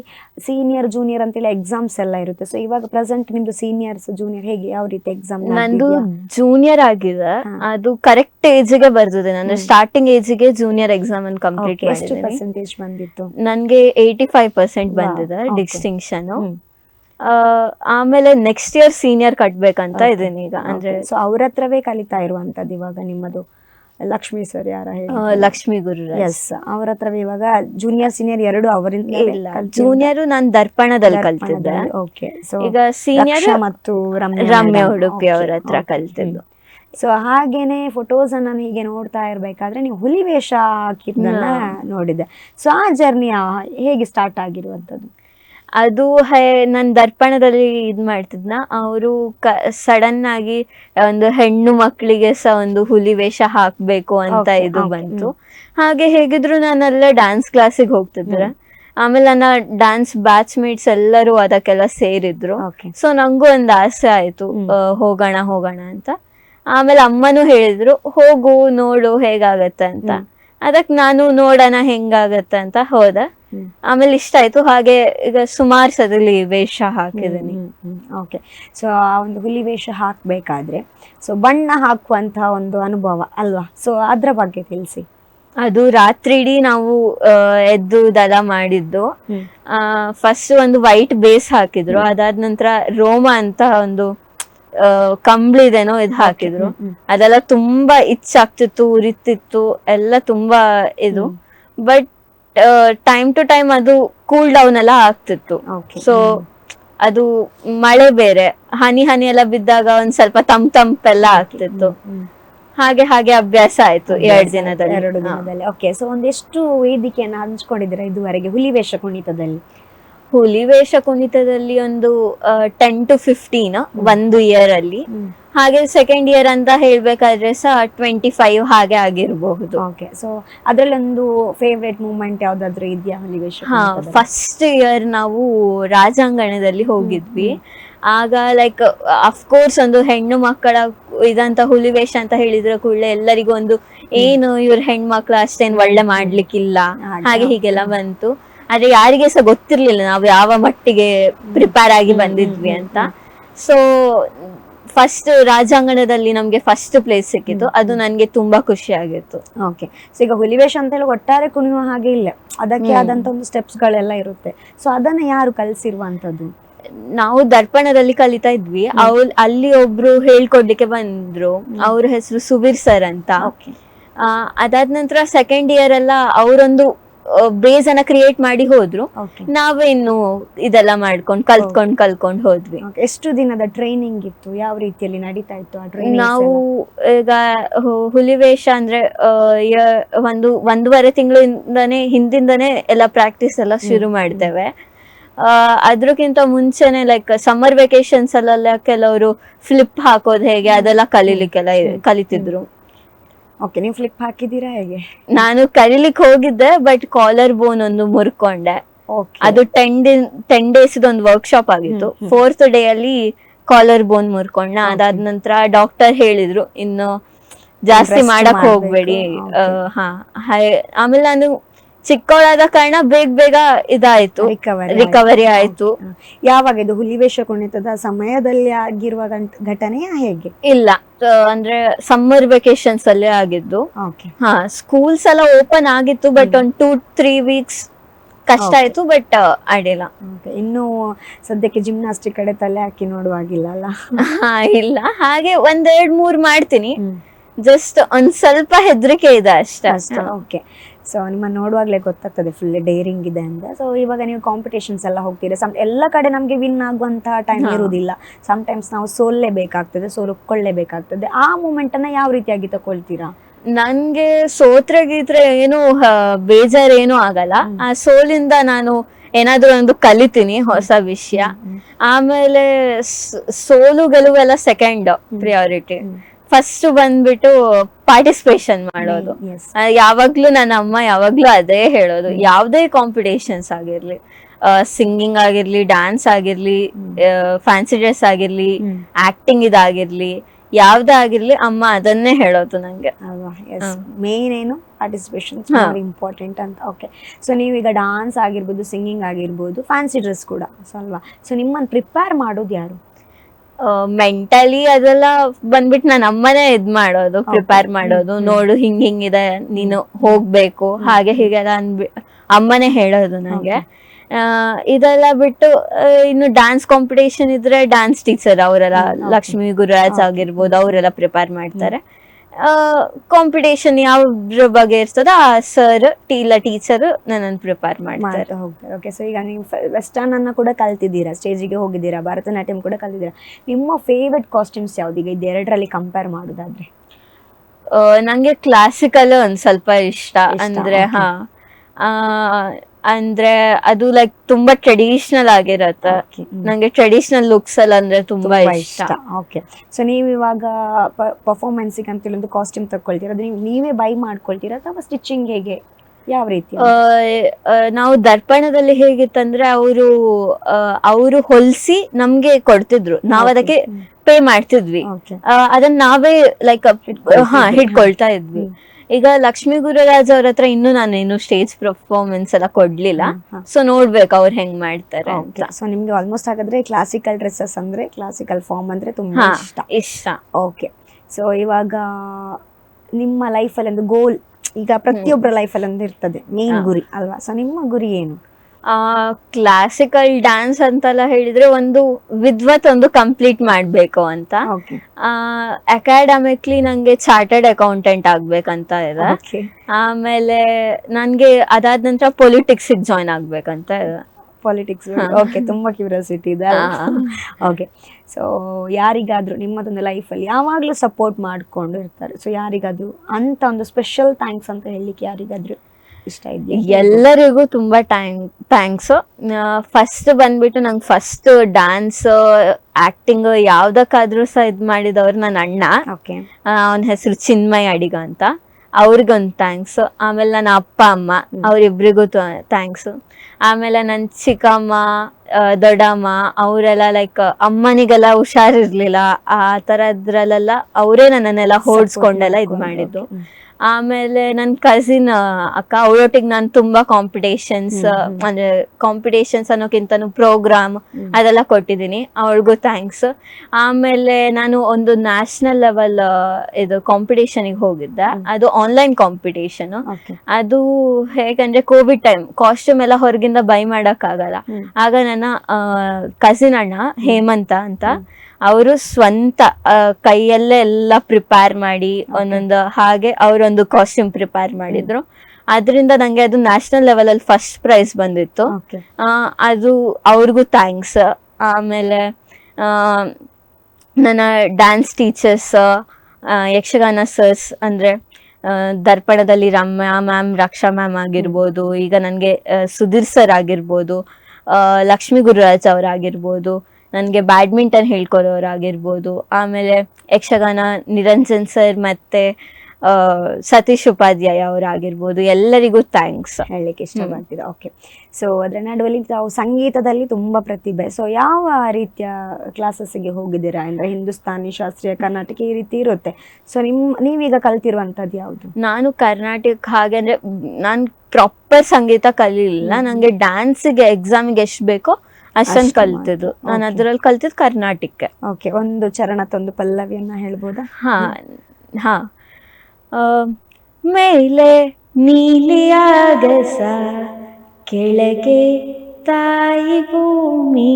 [SPEAKER 1] ಸೀನಿಯರ್ ಜೂನಿಯರ್ ಅಂತೇಳಿ ಎಕ್ಸಾಮ್ಸ್ ಎಲ್ಲ ಇರುತ್ತೆ. ಸೊ ಇವಾಗ ಪ್ರೆಸೆಂಟ್ ನಿಮ್ದು ಸೀನಿಯರ್ಸ್ ಜೂನಿಯರ್ ಹೇಗೆ? ಯಾವ ರೀತಿ ಎಕ್ಸಾಮ್
[SPEAKER 2] ನಂದು ಜೂನಿಯರ್ ಆಗಿದೆ. ಅದು ಕರೆಕ್ಟ್ ಏಜ್ಗೆ ಬರ್ದಿದೆ ನಾನು ಸ್ಟಾರ್ಟಿಂಗ್ ಏಜ್ಗೆ ಜೂನಿಯರ್ ಎಕ್ಸಾಮ್ ಅನ್ನು ಕಂಪ್ಲೀಟ್
[SPEAKER 1] ಎಷ್ಟು ಪರ್ಸೆಂಟೇಜ್ ಬಂದಿತ್ತು?
[SPEAKER 2] ನನ್ಗೆ ಏಯ್ಟಿ ಫೈವ್ ಪರ್ಸೆಂಟ್ ಬಂದಿದೆ ಡಿಸ್ಟಿಂಕ್ಷನ್. ಆಮೇಲೆ ನೆಕ್ಸ್ಟ್ ಇಯರ್ ಸೀನಿಯರ್ ಕಟ್ಬೇಕಂತ. ಇದೀನಿ ಈಗ. ಅಂದ್ರೆ
[SPEAKER 1] ಸೊ ಅವ್ರ ಹತ್ರವೇ ಕಲಿತಾ ಇರುವಂತದ್ದು ಇವಾಗ ನಿಮ್ಮದು ಲಕ್ಷ್ಮೀ ಸರ್ ಯಾರ
[SPEAKER 2] ಲಕ್ಷ್ಮಿ ಗುರು
[SPEAKER 1] ಎಸ್ ಅವ್ರ ಹತ್ರವೇ ಇವಾಗ ಜೂನಿಯರ್ ಸೀನಿಯರ್ ಎರಡು ಅವರಿಂದ
[SPEAKER 2] ಇಲ್ಲ ಜೂನಿಯರ್ ನಾನು ದರ್ಪಣದಲ್ಲಿ ಕಲ್ತಿದ್ದೆ.
[SPEAKER 1] ಓಕೆ ಸೊ
[SPEAKER 2] ಈಗ ಸೀನಿಯರ್
[SPEAKER 1] ಮತ್ತು ರಮ್ಯಾ.
[SPEAKER 2] ಉಡುಪಿ ಅವ್ರ ಹತ್ರ ಕಲ್ತಿದ್ದು.
[SPEAKER 1] ಸೊ ಹಾಗೇನೆ ಫೋಟೋಸ್ ಅನ್ನ ನಾನು ಹೀಗೆ ನೋಡ್ತಾ ಇರ್ಬೇಕಾದ್ರೆ ನೀವು ಹುಲಿ ವೇಷ ಹಾಕಿದ್ದನ್ನ ನೋಡಿದೆ ಸೊ ಆ ಜರ್ನಿ ಹೇಗೆ ಸ್ಟಾರ್ಟ್ ಆಗಿರುವಂತದ್ದು
[SPEAKER 2] ಅದು ಹೇ ನಾನು ದರ್ಪಣದಲ್ಲಿ ಇದ್ ಮಾಡ್ತಿದ್ನ. ಅವರು ಸಡನ್ ಆಗಿ ಒಂದು ಹೆಣ್ಣು ಮಕ್ಕಳಿಗೆ ಸಹ ಒಂದು ಹುಲಿ ವೇಷ ಹಾಕ್ಬೇಕು ಅಂತ
[SPEAKER 1] Okay,
[SPEAKER 2] ಇದು
[SPEAKER 1] okay,
[SPEAKER 2] ಬಂತು. ಹಾಗೆ ಹೇಗಿದ್ರು ನಾನಲ್ಲೇ ಡ್ಯಾನ್ಸ್ ಕ್ಲಾಸಿಗೆ ಹೋಗ್ತಿದ್ರೆ ಆಮೇಲೆ ನನ್ನ ಡ್ಯಾನ್ಸ್ ಬ್ಯಾಚ್ ಮೇಟ್ಸ್ ಎಲ್ಲರೂ ಅದಕ್ಕೆಲ್ಲ ಸೇರಿದ್ರು.
[SPEAKER 1] ಓಕೆ
[SPEAKER 2] ಸೊ ನಂಗೂ ಒಂದು ಆಸೆ ಆಯ್ತು.
[SPEAKER 1] ಹ್ಮ್.
[SPEAKER 2] ಆ, ಹೋಗೋಣ ಹೋಗೋಣ ಅಂತ. ಆಮೇಲೆ ಅಮ್ಮನೂ ಹೇಳಿದ್ರು ಹೋಗು ನೋಡು ಹೇಗಾಗತ್ತೆ ಅಂತ.
[SPEAKER 1] ಹ್ಮ್.
[SPEAKER 2] ಅದಕ್ ನಾನು ನೋಡೋಣ ಹೆಂಗಾಗತ್ತೆ ಅಂತ ಹೋದೆ. ಆಮೇಲೆ ಇಷ್ಟ ಆಯ್ತು. ಹಾಗೆ ಈಗ ಸುಮಾರು ಸದಲ್ಲಿ ವೇಷ ಹಾಕಿದ್ದೀನಿ.
[SPEAKER 1] ಓಕೆ ಸೊ ಆ ಒಂದು ಹುಲಿ ವೇಷ ಹಾಕಬೇಕಾದ್ರೆ ಸೊ ಬಣ್ಣ ಹಾಕುವಂತಹ ಒಂದು ಅನುಭವ ಅಲ್ವಾ? ಸೊ ಅದ್ರ ಬಗ್ಗೆ ತಿಳಿಸಿ.
[SPEAKER 2] ಅದು ರಾತ್ರಿ ಇಡೀ ನಾವು ಎದ್ದು ದದ ಮಾಡಿದ್ದು. ಫಸ್ಟ್ ಒಂದು ವೈಟ್ ಬೇಸ್ ಹಾಕಿದ್ರು. ಅದಾದ ನಂತರ ರೋಮ ಅಂತ ಒಂದು ಕಂಬ್ಳಿದೇನೋ ಇದು ಹಾಕಿದ್ರು. ಅದೆಲ್ಲ ತುಂಬಾ ಇಚ್ಚಾಗ್ತಿತ್ತು ಉರಿತಿತ್ತು ಎಲ್ಲ ತುಂಬಾ ಇದು. ಬಟ್ ಟೈಮ್ ಟು ಟೈಮ್ ಅದು ಕೂಲ್ ಡೌನ್ ಎಲ್ಲ ಆಗ್ತಿತ್ತು. ಸೊ ಅದು ಮಳೆ ಬೇರೆ ಹನಿ ಹನಿ ಎಲ್ಲ ಬಿದ್ದಾಗ ಒಂದ್ ಸ್ವಲ್ಪ ತಂಪ್ ಎಲ್ಲ ಆಗ್ತಿತ್ತು. ಹಾಗೆ ಹಾಗೆ ಅಭ್ಯಾಸ ಆಯ್ತು ಎರಡು ದಿನದಲ್ಲಿ.
[SPEAKER 1] ಎರಡು ದಿನದಲ್ಲಿ. ಓಕೆ ಸೊ ಒಂದೆಷ್ಟು ವೇದಿಕೆಯನ್ನು ಹಂಚ್ಕೊಂಡಿದ್ದೀರಾ ಇದುವರೆಗೆ ಹುಲಿ ವೇಷ ಕುಣಿತದಲ್ಲಿ?
[SPEAKER 2] ಹುಲಿ ವೇಷ ಕುಣಿತದಲ್ಲಿ ಒಂದು ಟೆನ್ ಟು ಫಿಫ್ಟೀನ್ ಒಂದು ಇಯರ್ ಅಲ್ಲಿ. ಹಾಗೆ ಸೆಕೆಂಡ್ ಇಯರ್ ಅಂತ ಹೇಳ್ಬೇಕಾದ್ರೆ ಸಹ ಟ್ವೆಂಟಿ ಫೈವ್ ಹಾಗೆ ಆಗಿರಬಹುದು.
[SPEAKER 1] ಓಕೆ ಸೊ ಅದರಲ್ಲೊಂದು ಫೇವ್ರೆಟ್ ಮೂಮೆಂಟ್ ಯಾವ್ದಾದ್ರು ಇದೆಯಾ ಹುಲಿ ವೇಷ
[SPEAKER 2] ಹಾ ಫಸ್ಟ್ ಇಯರ್ ನಾವು ರಾಜಾಂಗಣದಲ್ಲಿ ಹೋಗಿದ್ವಿ. ಆಗ ಲೈಕ್ ಅಫ್ಕೋರ್ಸ್ ಒಂದು ಹೆಣ್ಣು ಮಕ್ಕಳ ಇದಂತ ಹುಲಿ ವೇಷ ಅಂತ ಹೇಳಿದ್ರೆ ಕೂಡಲೇ ಎಲ್ಲರಿಗೂ ಒಂದು ಏನು ಇವ್ರ ಹೆಣ್ಮಕ್ಳು ಅಷ್ಟೇನ್ ಒಳ್ಳೆ ಮಾಡ್ಲಿಕ್ಕಿಲ್ಲ.
[SPEAKER 1] ಹಾಗೆ
[SPEAKER 2] ಹೀಗೆಲ್ಲ ಬಂತು. ಆದ್ರೆ ಯಾರಿಗೆ ಸಹ ಗೊತ್ತಿರ್ಲಿಲ್ಲ ನಾವು ಯಾವ ಮಟ್ಟಿಗೆ ಪ್ರಿಪೇರ್ ಆಗಿ ಬಂದಿದ್ವಿ ಅಂತ. ಸೊ ಫಸ್ಟ್ ರಾಜಾಂಗಣದಲ್ಲಿ ನಮ್ಗೆ ಫಸ್ಟ್ ಪ್ಲೇಸ್ ಸಿಕ್ಕಿತ್ತು. ಅದು ನನ್ಗೆ ತುಂಬಾ ಖುಷಿ ಆಗಿತ್ತು.
[SPEAKER 1] ಓಕೆ ಸೊ ಈಗ ಹುಲಿವೇಷ ಅಂತ ಹೇಳಿ ಒಟ್ಟಾರೆ ಕುಣಿಯುವ ಹಾಗೆ ಇಲ್ಲ. ಅದಕ್ಕೆ. ಆದಂತ ಒಂದು ಸ್ಟೆಪ್ಸ್ ಗಳೆಲ್ಲ ಇರುತ್ತೆ. ಸೊ ಅದನ್ನ ಯಾರು ಕಲಿಸಿರುವಂತದ್ದು?
[SPEAKER 2] ನಾವು ದರ್ಪಣದಲ್ಲಿ ಕಲಿತಾ ಇದ್ವಿ. ಅವ್ರು ಅಲ್ಲಿ ಒಬ್ರು ಹೇಳ್ಕೊಡ್ಲಿಕ್ಕೆ ಬಂದ್ರು. ಅವ್ರ ಹೆಸರು ಸುಬೀರ್ ಸರ್ ಅಂತ. ಅದಾದ ನಂತರ ಸೆಕೆಂಡ್ ಇಯರ್ ಎಲ್ಲ ಅವರೊಂದು ಬೇಸ್ ಅನ್ನ ಕ್ರಿಯೇಟ್ ಮಾಡಿ ಹೋದ್ರು.
[SPEAKER 1] ನಾವೇನು
[SPEAKER 2] ನಾವೇ ಇನ್ನು ಇದೆಲ್ಲ ಮಾಡ್ಕೊಂಡ್ ಕಲ್ತ್ಕೊಂಡ್ ಕಲ್ತ್ಕೊಂಡ್ ಹೋದ್ವಿ.
[SPEAKER 1] ಎಷ್ಟು ದಿನದ ಟ್ರೈನಿಂಗ್ ಇತ್ತು? ಯಾವ ರೀತಿಯಲ್ಲಿ ನಡೀತಾ ಇತ್ತು
[SPEAKER 2] ನಾವು ಈಗ ಹು- ಹುಲಿ ವೇಷ ಅಂದ್ರೆ ಒಂದು ಒಂದೂವರೆ ತಿಂಗಳಿಂದಾನೇ ಹಿಂದಿಂದನೇ ಎಲ್ಲ ಪ್ರಾಕ್ಟೀಸ್ ಎಲ್ಲ ಶುರು ಮಾಡ್ತೇವೆ. ಅದ್ರಕ್ಕಿಂತ ಮುಂಚೆನೆ ಲೈಕ್ ಸಮ್ಮರ್ ವೆಕೇಶನ್ಸ್ ಅಲ್ಲೆಲ್ಲ ಕೆಲವರು ಫ್ಲಿಪ್ ಹಾಕೋದು ಹೇಗೆ ಅದೆಲ್ಲ ಕಲೀಲಿಕ್ಕೆಲ್ಲ ಕಲಿತಿದ್ರು.
[SPEAKER 1] ಓಕೆ ನೀವು ಫ್ಲಿಪ್ ಹಾಕಿದ್ದೀರಾ ಹೇಗೆ?
[SPEAKER 2] ನಾನು ಕರಿಲಿಕ್ಕೆ ಹೋಗಿದ್ದೆ ಬಟ್ ಕಾಲರ್ ಬೋನ್ ಒಂದು ಮುರ್ಕೊಂಡೆ. ಅದು ಟೆನ್ ಟೆನ್ ಡೇಸ್ ಒಂದು ವರ್ಕ್ಶಾಪ್ ಆಗಿತ್ತು. ಫೋರ್ತ್ ಡೇ ಅಲ್ಲಿ ಕಾಲರ್ ಬೋನ್ ಮುರ್ಕೊಂಡ. ಅದಾದ ನಂತರ ಡಾಕ್ಟರ್ ಹೇಳಿದ್ರು ಇನ್ನು ಜಾಸ್ತಿ ಮಾಡಕ್. ಹೋಗ್ಬೇಡಿ. ಹಾ ಆಮೇಲೆ ನಾನು ಚಿಕ್ಕವಳಾದ ಕಾರಣ ಬೇಗ ಬೇಗ ಇದಾಯ್ತು.
[SPEAKER 1] ರಿಕವರಿ
[SPEAKER 2] ರಿಕವರಿ ಆಯ್ತು.
[SPEAKER 1] ಯಾವಾಗ ಇದು ಹುಲಿವೇಷ ಕುಣಿತದ ಸಮಯದಲ್ಲಿ ಆಗಿರುವ ಘಟನೆ ಘಟನೆಯಾ ಹೇಗೆ?
[SPEAKER 2] ಇಲ್ಲ. ಅಂದ್ರೆ ಸಮ್ಮರ್ ವೆಕೇಶನ್ಸ್ ಅಲ್ಲಿ ಆಗಿದ್ದು. ಹಾ ಸ್ಕೂಲ್ಸ್ ಎಲ್ಲ ಓಪನ್ ಆಗಿತ್ತು ಬಟ್ ಒಂದ್ ಟೂ ತ್ರೀ ವೀಕ್ಸ್ ಕಷ್ಟ. ಆಯ್ತು ಬಟ್ ಅಡಿಲ್ಲ
[SPEAKER 1] ಇನ್ನು ಸದ್ಯಕ್ಕೆ ಜಿಮ್ನಾಸ್ಟಿಕ್ ಕಡೆ ತಲೆ ಹಾಕಿ ನೋಡುವಾಗಿಲ್ಲ ಅಲ್ಲ?
[SPEAKER 2] ಹಾ ಇಲ್ಲ. ಹಾಗೆ ಒಂದೆರಡ್ ಮೂರ್ ಮಾಡ್ತೀನಿ. ಜಸ್ಟ್ ಒಂದ್ ಸ್ವಲ್ಪ ಹೆದರಿಕೆ ಇದೆ ಅಷ್ಟೇ.
[SPEAKER 1] ಅಷ್ಟೇ. ಓಕೆ ಸೊ ನಿಮ್ಮ ನೋಡುವಾಗಲೇ ಗೊತ್ತಾಗ್ತದೆ ಫುಲ್ ಡೇರಿಂಗ್ ಇದೆ ಅಂತ. ಸೊ ಇವಾಗ ನೀವು ಕಾಂಪಿಟೇಷನ್ಸ್ ಎಲ್ಲ ಹೋಗ್ತೀರಾ? ಸಮ್ ಎಲ್ಲ ಕಡೆ ನಮಗೆ ವಿನ್ ಆಗುವಂತಹ ಟೈಮ್. ಇರುವುದಿಲ್ಲ. ಟೈಮ್ಸ್ ನಾವು ಸೋಲ್ಲೇಬೇಕಾಗ್ತದೆ ಸೋಲುಕೊಳ್ಳೇಬೇಕಾಗ್ತದೆ. ಆ ಮೂಮೆಂಟ್ ಅನ್ನ ಯಾವ ರೀತಿಯಾಗಿ ತಗೊಳ್ತೀರಾ?
[SPEAKER 2] ನನ್ಗೆ ಸೋತ್ರೆ ಗೀತ್ರೆ ಏನು ಬೇಜಾರೇನೂ ಆಗಲ್ಲ. ಆ ಸೋಲಿಂದ ನಾನು ಏನಾದ್ರೂ ಒಂದು ಕಲಿತೀನಿ ಹೊಸ ವಿಷಯ. ಆಮೇಲೆ ಸೋಲು ಗೆಲುವೆಲ್ಲ ಸೆಕೆಂಡ್ ಪ್ರಿಯಾರಿಟಿ. ಫಸ್ಟ್ ಬಂದ್ಬಿಟ್ಟು ಪಾರ್ಟಿಸಿಪೇಷನ್ ಮಾಡೋದು. ಯಾವಾಗ್ಲೂ ನನ್ನ ಅಮ್ಮ ಯಾವಾಗ್ಲೂ ಅದೇ ಹೇಳೋದು. ಯಾವ್ದೇ ಕಾಂಪಿಟೇಷನ್ಸ್ ಆಗಿರ್ಲಿ ಸಿಂಗಿಂಗ್ ಆಗಿರ್ಲಿ ಡ್ಯಾನ್ಸ್ ಆಗಿರ್ಲಿ ಫ್ಯಾನ್ಸಿ ಡ್ರೆಸ್ ಆಗಿರ್ಲಿ ಆಕ್ಟಿಂಗ್ ಇದಾಗಿರ್ಲಿ ಯಾವ್ದೇ ಆಗಿರ್ಲಿ ಅಮ್ಮ ಅದನ್ನೇ ಹೇಳೋದು ನಂಗೆ.
[SPEAKER 1] ಮೇನ್ ಏನು? ಪಾರ್ಟಿಸಿಪೇಷನ್. ಇಂಪಾರ್ಟೆಂಟ್ ಅಂತ. ಓಕೆ ಸೊ ನೀವೀಗ ಡಾನ್ಸ್ ಆಗಿರ್ಬೋದು ಸಿಂಗಿಂಗ್ ಆಗಿರ್ಬೋದು ಫ್ಯಾನ್ಸಿ ಡ್ರೆಸ್ ಕೂಡ. ಸೊ ಅಲ್ವಾ? ಸೊ ನಿಮ್ಮನ್ನು ಪ್ರಿಪೇರ್ ಮಾಡೋದು ಯಾರು?
[SPEAKER 2] ಮೆಂಟಲಿ ಅದೆಲ್ಲ ಬಂದ್ಬಿಟ್ಟು ನಾನು ಅಮ್ಮನೇ ಇದ್ ಮಾಡೋದು ಪ್ರಿಪೇರ್ ಮಾಡೋದು. ನೋಡು ಹಿಂಗ್ ಹಿಂಗಿದೆ ನೀನು ಹೋಗ್ಬೇಕು ಹಾಗೆ ಹೀಗೆಲ್ಲ ಅನ್ಬಿ ಅಮ್ಮನೇ ಹೇಳೋದು ನಂಗೆ. ಇದೆಲ್ಲ ಬಿಟ್ಟು ಇನ್ನು ಡ್ಯಾನ್ಸ್ ಕಾಂಪಿಟೇಷನ್ ಇದ್ರೆ ಡ್ಯಾನ್ಸ್ ಟೀಚರ್ ಅವರೆಲ್ಲ ಲಕ್ಷ್ಮಿ ಗುರುರಾಜ್. ಆಗಿರ್ಬೋದು ಅವರೆಲ್ಲ ಪ್ರಿಪೇರ್ ಮಾಡ್ತಾರೆ. ಕಾಂಪಿಟೇಷನ್ ಯಾವ್ದ್ರ ಬಗ್ಗೆ ಇರ್ತದ? ಆ ಸರ್ ಇಲ್ಲ ಟೀಚರ್ ನನ್ನನ್ನು ಪ್ರಿಪೇರ್ ಮಾಡ್ತಾರೆ.
[SPEAKER 1] ಮಾಡ್ತಾ ಹೋಗ್ತಾರೆ. ಓಕೆ ಸೊ ಈಗ ನೀವು ವೆಸ್ಟರ್ನ್ ಅನ್ನ ಕೂಡ ಕಲ್ತಿದ್ದೀರಾ? ಸ್ಟೇಜಿಗೆ ಹೋಗಿದ್ದೀರಾ? ಭರತನಾಟ್ಯಂ ಕೂಡ ಕಲ್ತಿದ್ದೀರಾ? ನಿಮ್ಮ ಫೇವ್ರೆಟ್ ಕಾಸ್ಟ್ಯೂಮ್ಸ್ ಯಾವ್ದು? ಈಗ ಇದೆರಡರಲ್ಲಿ ಕಂಪೇರ್ ಮಾಡೋದಾದ್ರೆ.
[SPEAKER 2] ನಂಗೆ ಕ್ಲಾಸಿಕಲ್ ಒಂದ್ ಸ್ವಲ್ಪ ಇಷ್ಟ.
[SPEAKER 1] ಇಷ್ಟ,
[SPEAKER 2] ಅಂದ್ರೆ ಹಾ. ಆ, ಅಂದ್ರೆ ಅದು ಲೈಕ್ ತುಂಬಾ ಟ್ರೆಡಿಷನಲ್ ಆಗಿರತ್ತೆ. ನಂಗೆ ಟ್ರೆಡಿಷನಲ್ ಲುಕ್ಸ್ ಅಲ್ಲಿ ಅಂದ್ರೆ ತುಂಬಾ ಇಷ್ಟ.
[SPEAKER 1] ಓಕೆ ಸೊ ನೀವು ಇವಾಗ ಪರ್ಫಾರ್ಮೆನ್ಸ್ ಅಂತೇಳಿ ಒಂದು ಕಾಸ್ಟ್ಯೂಮ್ ತಗೊಳ್ತೀರಾ ಅದು ನೀವು ನೀವೇ ಬೈ ಮಾಡ್ಕೊಳ್ತೀರಾ ಅಥವಾ ಸ್ಟಿಚಿಂಗ್ ಹೇಗೆ? ಯಾವ ರೀತಿ?
[SPEAKER 2] ನಾವು ದರ್ಪಣದಲ್ಲಿ ಹೇಗಿತ್ತಂದ್ರೆ ಅವರು ಅವರು ಹೊಲ್ಸಿ ನಮ್ಗೆ ಕೊಡ್ತಿದ್ರು. ನಾವ್ ಅದಕ್ಕೆ ಪೇ ಮಾಡ್ತಿದ್ವಿ. ಅದನ್ನ ನಾವೇ ಲೈಕ್. ಹಾ ಹಿಡ್ಕೊಳ್ತಾ ಇದ್ವಿ. ಈಗ ಲಕ್ಷ್ಮೀ ಗುರುರಾಜ್ ಅವ್ರ ಹತ್ರ ಇನ್ನು ನಾನು ಇನ್ನು ಸ್ಟೇಜ್ ಪರ್ಫಾರ್ಮೆನ್ಸ್ ಎಲ್ಲ ಕೊಡ್ಲಿಲ್ಲ. ಸೊ ನೋಡ್ಬೇಕು ಅವ್ರು ಹೆಂಗ್ ಮಾಡ್ತಾರೆ ಅಂತ.
[SPEAKER 1] ಸೊ ನಿಮ್ಗೆ ಆಲ್ಮೋಸ್ಟ್ ಹಾಗಾದ್ರೆ ಕ್ಲಾಸಿಕಲ್ ಡ್ರೆಸ್ಸಸ್ ಅಂದ್ರೆ ಕ್ಲಾಸಿಕಲ್ ಫಾರ್ಮ್ ಅಂದ್ರೆ ತುಂಬಾ ಇಷ್ಟ.
[SPEAKER 2] ಇಷ್ಟ.
[SPEAKER 1] ಓಕೆ ಸೊ ಇವಾಗ ನಿಮ್ಮ ಲೈಫಲ್ಲಿ ಒಂದು ಗೋಲ್ ಈಗ ಪ್ರತಿಯೊಬ್ಬರ ಲೈಫಲ್ಲಿ ಒಂದು ಇರ್ತದೆ ಮೇನ್ ಗುರಿ ಅಲ್ವಾ? ಸೊ ನಿಮ್ಮ ಗುರಿ ಏನು?
[SPEAKER 2] ಕ್ಲಾಸಿಕಲ್ ಡ್ಯಾನ್ಸ್ ಅಂತೆಲ್ಲ ಹೇಳಿದ್ರೆ ಒಂದು ವಿದ್ವತ್ ಒಂದು ಕಂಪ್ಲೀಟ್ ಮಾಡ್ಬೇಕು ಅಂತ. ಅಕಾಡೆಮಿಕ್ಲಿ ನಂಗೆ ಚಾರ್ಟರ್ಡ್ ಅಕೌಂಟೆಂಟ್ ಆಗ್ಬೇಕಂತ ಇದೆ. ಆಮೇಲೆ ನನ್ಗೆ ಅದಾದ ನಂತರ ಪೊಲಿಟಿಕ್ಸ್ ಜಾಯ್ನ್ ಆಗ್ಬೇಕಂತ ಇದೆ.
[SPEAKER 1] ಪಾಲಿಟಿಕ್ಸ್. ಓಕೆ ತುಂಬಾ ಕ್ಯೂರಿಯಾಸಿಟಿ ಇದೆ. ಓಕೆ ಸೊ ಯಾರಿಗಾದ್ರೂ ನಿಮ್ಮದೊಂದು ಲೈಫಲ್ಲಿ ಯಾವಾಗಲೂ ಸಪೋರ್ಟ್ ಮಾಡ್ಕೊಂಡು ಇರ್ತಾರೆ. ಸೊ ಯಾರಿಗಾದ್ರೂ ಅಂತ ಒಂದು ಸ್ಪೆಷಲ್ ಥ್ಯಾಂಕ್ಸ್ ಅಂತ ಹೇಳಲಿಕ್ಕೆ ಯಾರಿಗಾದ್ರೂ ಇಷ್ಟ ಇದೆಯಾ?
[SPEAKER 2] ಎಲ್ಲರಿಗೂ ತುಂಬಾ ಟ್ಯಾಂಕ್ ಥ್ಯಾಂಕ್ಸ್ ಫಸ್ಟ್ ಬಂದ್ಬಿಟ್ಟು ನಂಗೆ ಫಸ್ಟ್ ಡ್ಯಾನ್ಸ್ ಆಕ್ಟಿಂಗ್ ಯಾವ್ದಕ್ಕಾದ್ರೂ ಸಹ ಇದ್ ಮಾಡಿದವ್ರು ನನ್ನ ಅಣ್ಣ.
[SPEAKER 1] ಓಕೆ
[SPEAKER 2] ಅವನ ಹೆಸರು ಚಿನ್ಮಯ ಅಡಿಗ ಅಂತ. ಅವ್ರಿಗೊಂದು ಥ್ಯಾಂಕ್ಸ್ ಆಮೇಲೆ ನನ್ನ ಅಪ್ಪ ಅಮ್ಮ ಅವ್ರಿಬ್ರಿಗೂ ಥ್ಯಾಂಕ್ಸ್ ಆಮೇಲೆ ನನ್ನ ಚಿಕ್ಕಮ್ಮ ದೊಡ್ಡಮ್ಮ ಅವರೆಲ್ಲ ಲೈಕ್ ಅಮ್ಮನಿಗೆಲ್ಲ ಹುಷಾರಿರ್ಲಿಲ್ಲ ಆ ಥರದ್ರಲ್ಲೆಲ್ಲ ಅವರೇ ನನ್ನನ್ನೆಲ್ಲ ಹೋಡ್ಸ್ಕೊಂಡೆಲ್ಲ ಇದು ಮಾಡಿದ್ದು. ಆಮೇಲೆ ನನ್ನ ಕಸಿನ್ ಅಕ್ಕ ಅವಳೊಟ್ಟಿಗೆ ನಾನು ತುಂಬಾ ಕಾಂಪಿಟೇಷನ್ಸ್. ಅಂದ್ರೆ ಕಾಂಪಿಟೇಷನ್ಸ್ ಅನ್ನೋಕ್ಕಿಂತನೂ ಪ್ರೋಗ್ರಾಮ್ ಅದೆಲ್ಲ ಕೊಟ್ಟಿದ್ದೀನಿ ಅವಳಿಗೂ ಥ್ಯಾಂಕ್ಸ್ ಆಮೇಲೆ ನಾನು ಒಂದು ನ್ಯಾಷನಲ್ ಲೆವೆಲ್ ಇದು ಕಾಂಪಿಟೇಷನ್ಗೆ ಹೋಗಿದ್ದೆ. ಅದು ಆನ್ಲೈನ್ ಕಾಂಪಿಟೇಷನ್ ಅದು ಹೇಗಂದ್ರೆ ಕೋವಿಡ್ ಟೈಮ್ ಕಾಸ್ಟ್ಯೂಮ್ ಎಲ್ಲ ಹೊರಗಿಂದ ಬೈ ಆಗಲ್ಲ ಆಗ ನನ್ನ ಕಸಿನ್ ಅಣ್ಣ ಹೇಮಂತ ಅಂತ. ಅವರು ಸ್ವಂತ ಕೈಯಲ್ಲೇ ಎಲ್ಲ ಪ್ರಿಪೇರ್ ಮಾಡಿ ಒಂದೊಂದು ಹಾಗೆ ಅವರೊಂದು ಕಾಸ್ಟ್ಯೂಮ್ ಪ್ರಿಪೇರ್ ಮಾಡಿದ್ರು. ಅದರಿಂದ ನಂಗೆ ಅದು ನ್ಯಾಷನಲ್ ಲೆವೆಲ್ ಅಲ್ಲಿ ಫಸ್ಟ್ ಪ್ರೈಸ್ ಬಂದಿತ್ತು. ಆ, ಅದು ಅವ್ರಿಗೂ ಥ್ಯಾಂಕ್ಸ್ ಆಮೇಲೆ ನನ್ನ ಡ್ಯಾನ್ಸ್ ಟೀಚರ್ಸ್ ಯಕ್ಷಗಾನ ಸರ್ಸ್ ಅಂದ್ರೆ ದರ್ಪಣದಲ್ಲಿ ರಮ್ಯಾ ಮ್ಯಾಮ್ ರಕ್ಷಾ ಮ್ಯಾಮ್ ಆಗಿರ್ಬೋದು ಈಗ ನನಗೆ ಸುಧೀರ್ ಸರ್ ಆಗಿರ್ಬೋದು ಲಕ್ಷ್ಮೀ ಗುರುರಾಜ್ ಅವರಾಗಿರ್ಬೋದು ನನಗೆ ಬ್ಯಾಡ್ಮಿಂಟನ್ ಹೇಳ್ಕೊಡೋರಾಗಿರ್ಬೋದು. ಆಮೇಲೆ ಯಕ್ಷಗಾನ ನಿರಂಜನ್ ಸರ್ ಮತ್ತು ಸತೀಶ್ ಉಪಾಧ್ಯಾಯ ಅವರಾಗಿರ್ಬೋದು. ಎಲ್ಲರಿಗೂ ಥ್ಯಾಂಕ್ಸ್
[SPEAKER 1] ಹೇಳಲಿಕ್ಕೆ ಇಷ್ಟಪಡ್ತಿದ್ದೆ ಓಕೆ ಸೊ ಅದರ ನಡುವಲ್ಲಿ ತಾವು ಸಂಗೀತದಲ್ಲಿ ತುಂಬಾ ಪ್ರತಿಭೆ. ಸೊ ಯಾವ ರೀತಿಯ ಕ್ಲಾಸಸ್ಗೆ ಹೋಗಿದ್ದೀರಾ? ಅಂದರೆ ಹಿಂದೂಸ್ತಾನಿ ಶಾಸ್ತ್ರೀಯ ಕರ್ನಾಟಕ ಈ ರೀತಿ ಇರುತ್ತೆ. ಸೊ ನಿಮ್ಮ ನೀವೀಗ ಕಲ್ತಿರುವಂಥದ್ದು ಯಾವುದು?
[SPEAKER 2] ನಾನು ಕರ್ನಾಟಕ ಹಾಗೆ ಅಂದ್ರೆ ನಾನು ಪ್ರಾಪರ್ ಸಂಗೀತ ಕಲೀಲಿಲ್ಲ.
[SPEAKER 1] ನನಗೆ
[SPEAKER 2] ನಂಗೆ ಡ್ಯಾನ್ಸಿಗೆ ಎಕ್ಸಾಮಿಗೆ ಎಷ್ಟು ಬೇಕೋ ಅಷ್ಟೊಂದು ಕಲ್ತದ್ದು. ನಾನು ಅದರಲ್ಲಿ ಕಲ್ತಿದ್ದು ಕರ್ನಾಟಕಕ್ಕೆ
[SPEAKER 1] ಓಕೆ ಒಂದು ತಂದು ಪಲ್ಲವಿಯನ್ನ ಹೇಳ್ಬೋದಾ?
[SPEAKER 2] ಹಾ ಹಾ. ಮೇಲೆ ನೀಲಿಯಾಗಸ ಕೆಳಗೆ ತಾಯಿ ಭೂಮಿ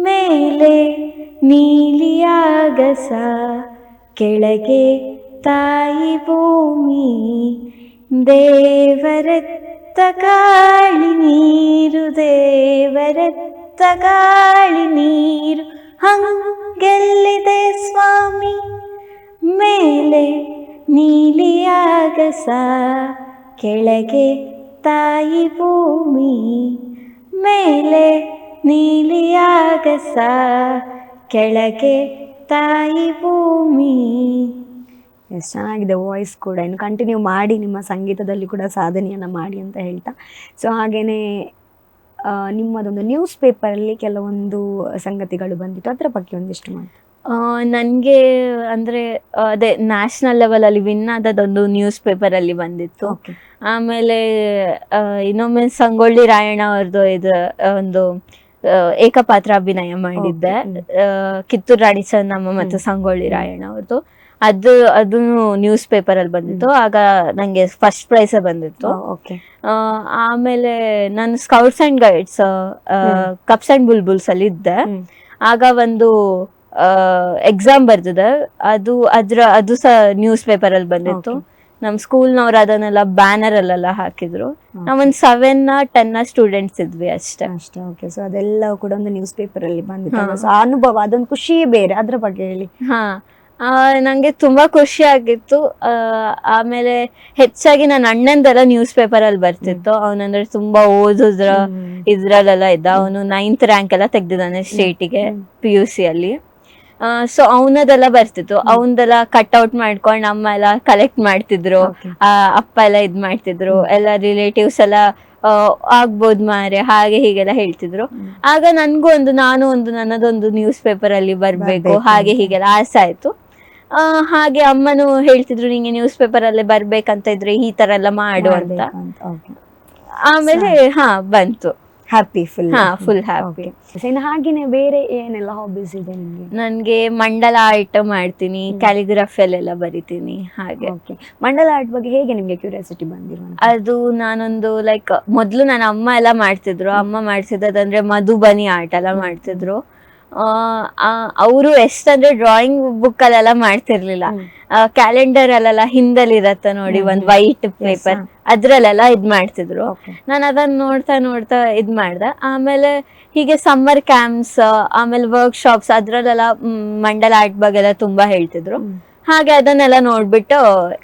[SPEAKER 2] ಮೇಲೆ ನೀಲಿಯಾಗಸ ಕೆಳಗೆ ತಾಯಿ ಭೂಮಿ ದೇವರತ್ತ ಗಾಳಿ ನೀರು ದೇವರತ್ತ ಗಾಳಿ ನೀರು ಹಂಗೆಲ್ಲಿದೆ ಸ್ವಾಮಿ? ಮೇಲೆ ನೀಲಿಯಾಗಸ ಕೆಳಗೆ ತಾಯಿ ಭೂಮಿ. ಮೇಲೆ ನೀಲಿಯಾಗಸ ಕೆಳಗೆ ತಾಯಿ ಭೂಮಿ.
[SPEAKER 1] ಎಷ್ಟು ಚೆನ್ನಾಗಿದೆ ವಾಯ್ಸ್ ಕೂಡ. ಇನ್ನು ಕಂಟಿನ್ಯೂ ಮಾಡಿ ನಿಮ್ಮ ಸಂಗೀತದಲ್ಲಿ ಕೂಡ ಸಾಧನೆಯನ್ನ ಮಾಡಿ ಅಂತ ಹೇಳ್ತಾ. ಸೊ ಹಾಗೆಯೇ ನಿಮ್ಮದೊಂದು ನ್ಯೂಸ್ ಪೇಪರಲ್ಲಿ ಕೆಲವೊಂದು ಸಂಗತಿಗಳು ಬಂದಿತ್ತು. ಅದರ ಬಗ್ಗೆ ಒಂದಿಷ್ಟು ಮಾತು
[SPEAKER 2] ನನಗೆ ಅಂದರೆ ಅದೇ ನ್ಯಾಷನಲ್ ಲೆವೆಲಲ್ಲಿ ವಿನ್ ಆದದೊಂದು ನ್ಯೂಸ್ ಪೇಪರಲ್ಲಿ ಬಂದಿತ್ತು. ಆಮೇಲೆ ಇನ್ನೊಮ್ಮೆ ಸಂಗೊಳ್ಳಿ ರಾಯಣ್ಣ ಅವ್ರದ್ದು ಇದು ಒಂದು ಏಕಪಾತ್ರ ಅಭಿನಯ ಮಾಡಿದ್ದೆ. ಕಿತ್ತೂರು ರಾಣಿ ಚೆನ್ನಮ್ಮ ಮತ್ತು ಸಂಗೊಳ್ಳಿ ರಾಯಣ್ಣ ಅವ್ರದ್ದು ಅದು ಅದು ನ್ಯೂಸ್ ಪೇಪರ್ ಅಲ್ಲಿ ಬಂದಿತ್ತು ಆಗ ನಂಗೆ ಫಸ್ಟ್ ಪ್ರೈಸ್ ಬಂದಿತ್ತು. ಆಮೇಲೆ ನಾನು scouts and guides. Cubs and bulbuls ಅಲ್ಲಿ ಇದ್ದೆ. ಆಗ ಒಂದು ಎಕ್ಸಾಮ್ ಬರ್ದಿದೆ. ಅದು ಅದ್ರ ಅದು ಸಹ ನ್ಯೂಸ್ ಪೇಪರ್ ಅಲ್ಲಿ ಬಂದಿತ್ತು ನಮ್ ಸ್ಕೂಲ್ನವ್ರು ಅದನ್ನೆಲ್ಲ ಬ್ಯಾನರ್ ಅಲ್ಲೆಲ್ಲ ಹಾಕಿದ್ರು ನಾವೊಂದ್ ಸೆವೆನ್ ಟೆನ್ ಸ್ಟೂಡೆಂಟ್ಸ್ ಇದ್ವಿ ಅಷ್ಟೇ.
[SPEAKER 1] ಅಷ್ಟೇ ಓಕೆ ಸೊ ಅದೆಲ್ಲ ಕೂಡ ಒಂದು ನ್ಯೂಸ್ ಪೇಪರ್ ಅಲ್ಲಿ ಬಂದಿತ್ತು ಅನುಭವ ಅದೊಂದು ಖುಷಿ ಬೇರೆ. ಅದ್ರ ಬಗ್ಗೆ ಹೇಳಿ.
[SPEAKER 2] ಹಾ. ಆ, ತುಂಬ ತುಂಬಾ ಖುಷಿ ಆಗಿತ್ತು. ಆಮೇಲೆ ಹೆಚ್ಚಾಗಿ ನನ್ನ ಅಣ್ಣಂದೆಲ್ಲ ನ್ಯೂಸ್ ಪೇಪರ್ ಅಲ್ಲಿ ಬರ್ತಿತ್ತು. ಅವನಂದ್ರೆ ತುಂಬಾ ಓದಿದ್ರ. ಇದ್ರಲ್ಲೆಲ್ಲ ಇದ್ದ. ಅವನು ನೈನ್ತ್ ರ್ಯಾಂಕ್ ಎಲ್ಲ ತೆಗ್ದಿದ್ದಾನೆ ಸ್ಟೇಟಿಗೆ. ಪಿ ಯು ಸಿ ಅಲ್ಲಿ. ಸೊ ಅವನದೆಲ್ಲ ಬರ್ತಿತ್ತು. ಅವನದೆಲ್ಲ ಕಟ್ಔಟ್ ಮಾಡ್ಕೊಂಡು ಅಮ್ಮ ಎಲ್ಲ ಕಲೆಕ್ಟ್ ಮಾಡ್ತಿದ್ರು ಆ, ಅಪ್ಪ ಎಲ್ಲ ಇದ್ ಮಾಡ್ತಿದ್ರು. ಎಲ್ಲ ರಿಲೇಟಿವ್ಸ್ ಎಲ್ಲ ಆಗ್ಬೋದು ಮಾರೆ ಹಾಗೆ ಹೀಗೆಲ್ಲ ಹೇಳ್ತಿದ್ರು. ಆಗ ನನ್ಗೂ ಒಂದು ನಾನು ಒಂದು ನನ್ನದೊಂದು ನ್ಯೂಸ್ ಪೇಪರ್ ಅಲ್ಲಿ ಬರ್ಬೇಕು ಹಾಗೆ ಹೀಗೆಲ್ಲ ಆಸೆ ಆಯ್ತು. ಆ, ಹಾಗೆ ಅಮ್ಮನು ಹೇಳ್ತಿದ್ರು ನಿಂಗೆ ನ್ಯೂಸ್ ಪೇಪರ್ ಅಲ್ಲೇ ಬರ್ಬೇಕಂತ ಇದ್ರೆ ಈ ತರ ಎಲ್ಲ ಮಾಡು ಅಂತ. ಆಮೇಲೆ ಹಾ ಬಂತು.
[SPEAKER 1] ಹ್ಯಾಪಿ ಫುಲ್
[SPEAKER 2] ಹಾ, ಫುಲ್ ಹ್ಯಾಪಿ
[SPEAKER 1] ಇನ್ನು ಹಾಗೇನೆ ಬೇರೆ ಏನೆಲ್ಲ ಹಾಬೀಸ್ ಇದೆ ನಿಮಗೆ?
[SPEAKER 2] ನನಗೆ ಮಂಡಲ ಆರ್ಟ್ ಮಾಡ್ತೀನಿ ಕ್ಯಾಲಿಗ್ರಫಿ ಅಲ್ಲೆಲ್ಲ ಬರಿತೀನಿ ಹಾಗೆ.
[SPEAKER 1] ಓಕೆ ಮಂಡಲ ಆರ್ಟ್ ಬಗ್ಗೆ ಹೇಗೆ ನಿಮಗೆ ಕ್ಯೂರಿಯಾಸಿಟಿ ಬಂದಿರೋ
[SPEAKER 2] ಅದು ನಾನೊಂದು ಲೈಕ್ ಮೊದಲು ನನ್ನ ಅಮ್ಮ ಎಲ್ಲ ಮಾಡ್ತಿದ್ರು. ಅಮ್ಮ ಮಾಡ್ತಿದ್ದದಂದ್ರೆ ಮಧುಬನಿ ಆರ್ಟ್ ಎಲ್ಲ ಮಾಡ್ತಿದ್ರು. ಅವರು ಎಷ್ಟಂದ್ರೆ ಡ್ರಾಯಿಂಗ್ ಬುಕ್ ಅಲ್ಲೆಲ್ಲ ಮಾಡ್ತಿರ್ಲಿಲ್ಲ. ಕ್ಯಾಲೆಂಡರ್ ಅಲ್ಲೆಲ್ಲ ಹಿಂದಲ್ಲಿ ಇರತ್ತ ನೋಡಿ ಒಂದ್ ವೈಟ್ ಪೇಪರ್. ಅದ್ರಲ್ಲೆಲ್ಲ ಇದ್ ಮಾಡ್ತಿದ್ರು. ನಾನು ಅದನ್ನ ನೋಡ್ತಾ ನೋಡ್ತಾ ಇದ್ ಮಾಡ್ದೆ. ಆಮೇಲೆ ಹೀಗೆ ಸಮ್ಮರ್ ಕ್ಯಾಂಪ್ಸ್ ಆಮೇಲೆ ವರ್ಕ್ಶಾಪ್ಸ್ ಅದ್ರಲ್ಲೆಲ್ಲ ಮಂಡಲ ಆರ್ಟ್ ಬಗ್ಗೆ ಎಲ್ಲ ತುಂಬಾ ಹೇಳ್ತಿದ್ರು. ಹಾಗೆ ಅದನ್ನೆಲ್ಲ ನೋಡ್ಬಿಟ್ಟು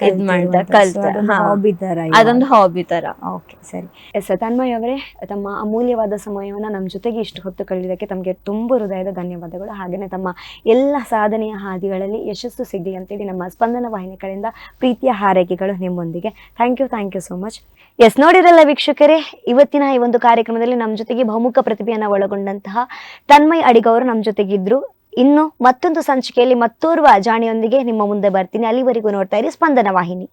[SPEAKER 2] ಇದ್ ಮಾಡ್ತಾ ಕಲ್ತೆ.
[SPEAKER 1] ಹಾಬಿ ತರ
[SPEAKER 2] ಅದೊಂದು ಹಾಬಿ ತರ.
[SPEAKER 1] ಓಕೆ ಸರಿ. ಎಸ್ ತನ್ಮಯ್ ಅವರೇ ತಮ್ಮ ಅಮೂಲ್ಯವಾದ ಸಮಯವನ್ನು ನಮ್ಮ ಜೊತೆಗೆ ಇಷ್ಟು ಹೊತ್ತು ಕಳೆಯೋದಕ್ಕೆ ತಮಗೆ ತುಂಬಾ ಹೃದಯದ ಧನ್ಯವಾದಗಳು. ಹಾಗೆಯೇ ತಮ್ಮ ಎಲ್ಲ ಸಾಧನೆಯ ಹಾದಿಗಳಲ್ಲಿ ಯಶಸ್ಸು ಸಿಗಲಿ ಅಂತೇಳಿ ನಮ್ಮ ಸ್ಪಂದನ ವಾಹಿನಿ ಕಡೆಯಿಂದ ಪ್ರೀತಿಯ ಹಾರೈಕೆಗಳು ನಿಮ್ಮೊಂದಿಗೆ. Thank you thank you so much yes ನೋಡಿರಲ್ಲ ವೀಕ್ಷಕರೇ ಇವತ್ತಿನ ಈ ಒಂದು ಕಾರ್ಯಕ್ರಮದಲ್ಲಿ ನಮ್ಮ ಜೊತೆಗೆ ಬಹುಮುಖ ಪ್ರತಿಭೆಯನ್ನು ಒಳಗೊಂಡಂತಹ ತನ್ಮಯ್ ಅಡಿಗವರು ನಮ್ಮ ಜೊತೆಗಿದ್ರು. ಇನ್ನು ಮತ್ತೊಂದು ಸಂಚಿಕೆಯಲ್ಲಿ ಮತ್ತೋರ್ವ ಜಾಣಿಯೊಂದಿಗೆ ನಿಮ್ಮ ಮುಂದೆ ಬರ್ತೀನಿ ಅಲ್ಲಿವರೆಗೂ ನೋಡ್ತಾ ಇರಿ ಸ್ಪಂದನ ವಾಹಿನಿ.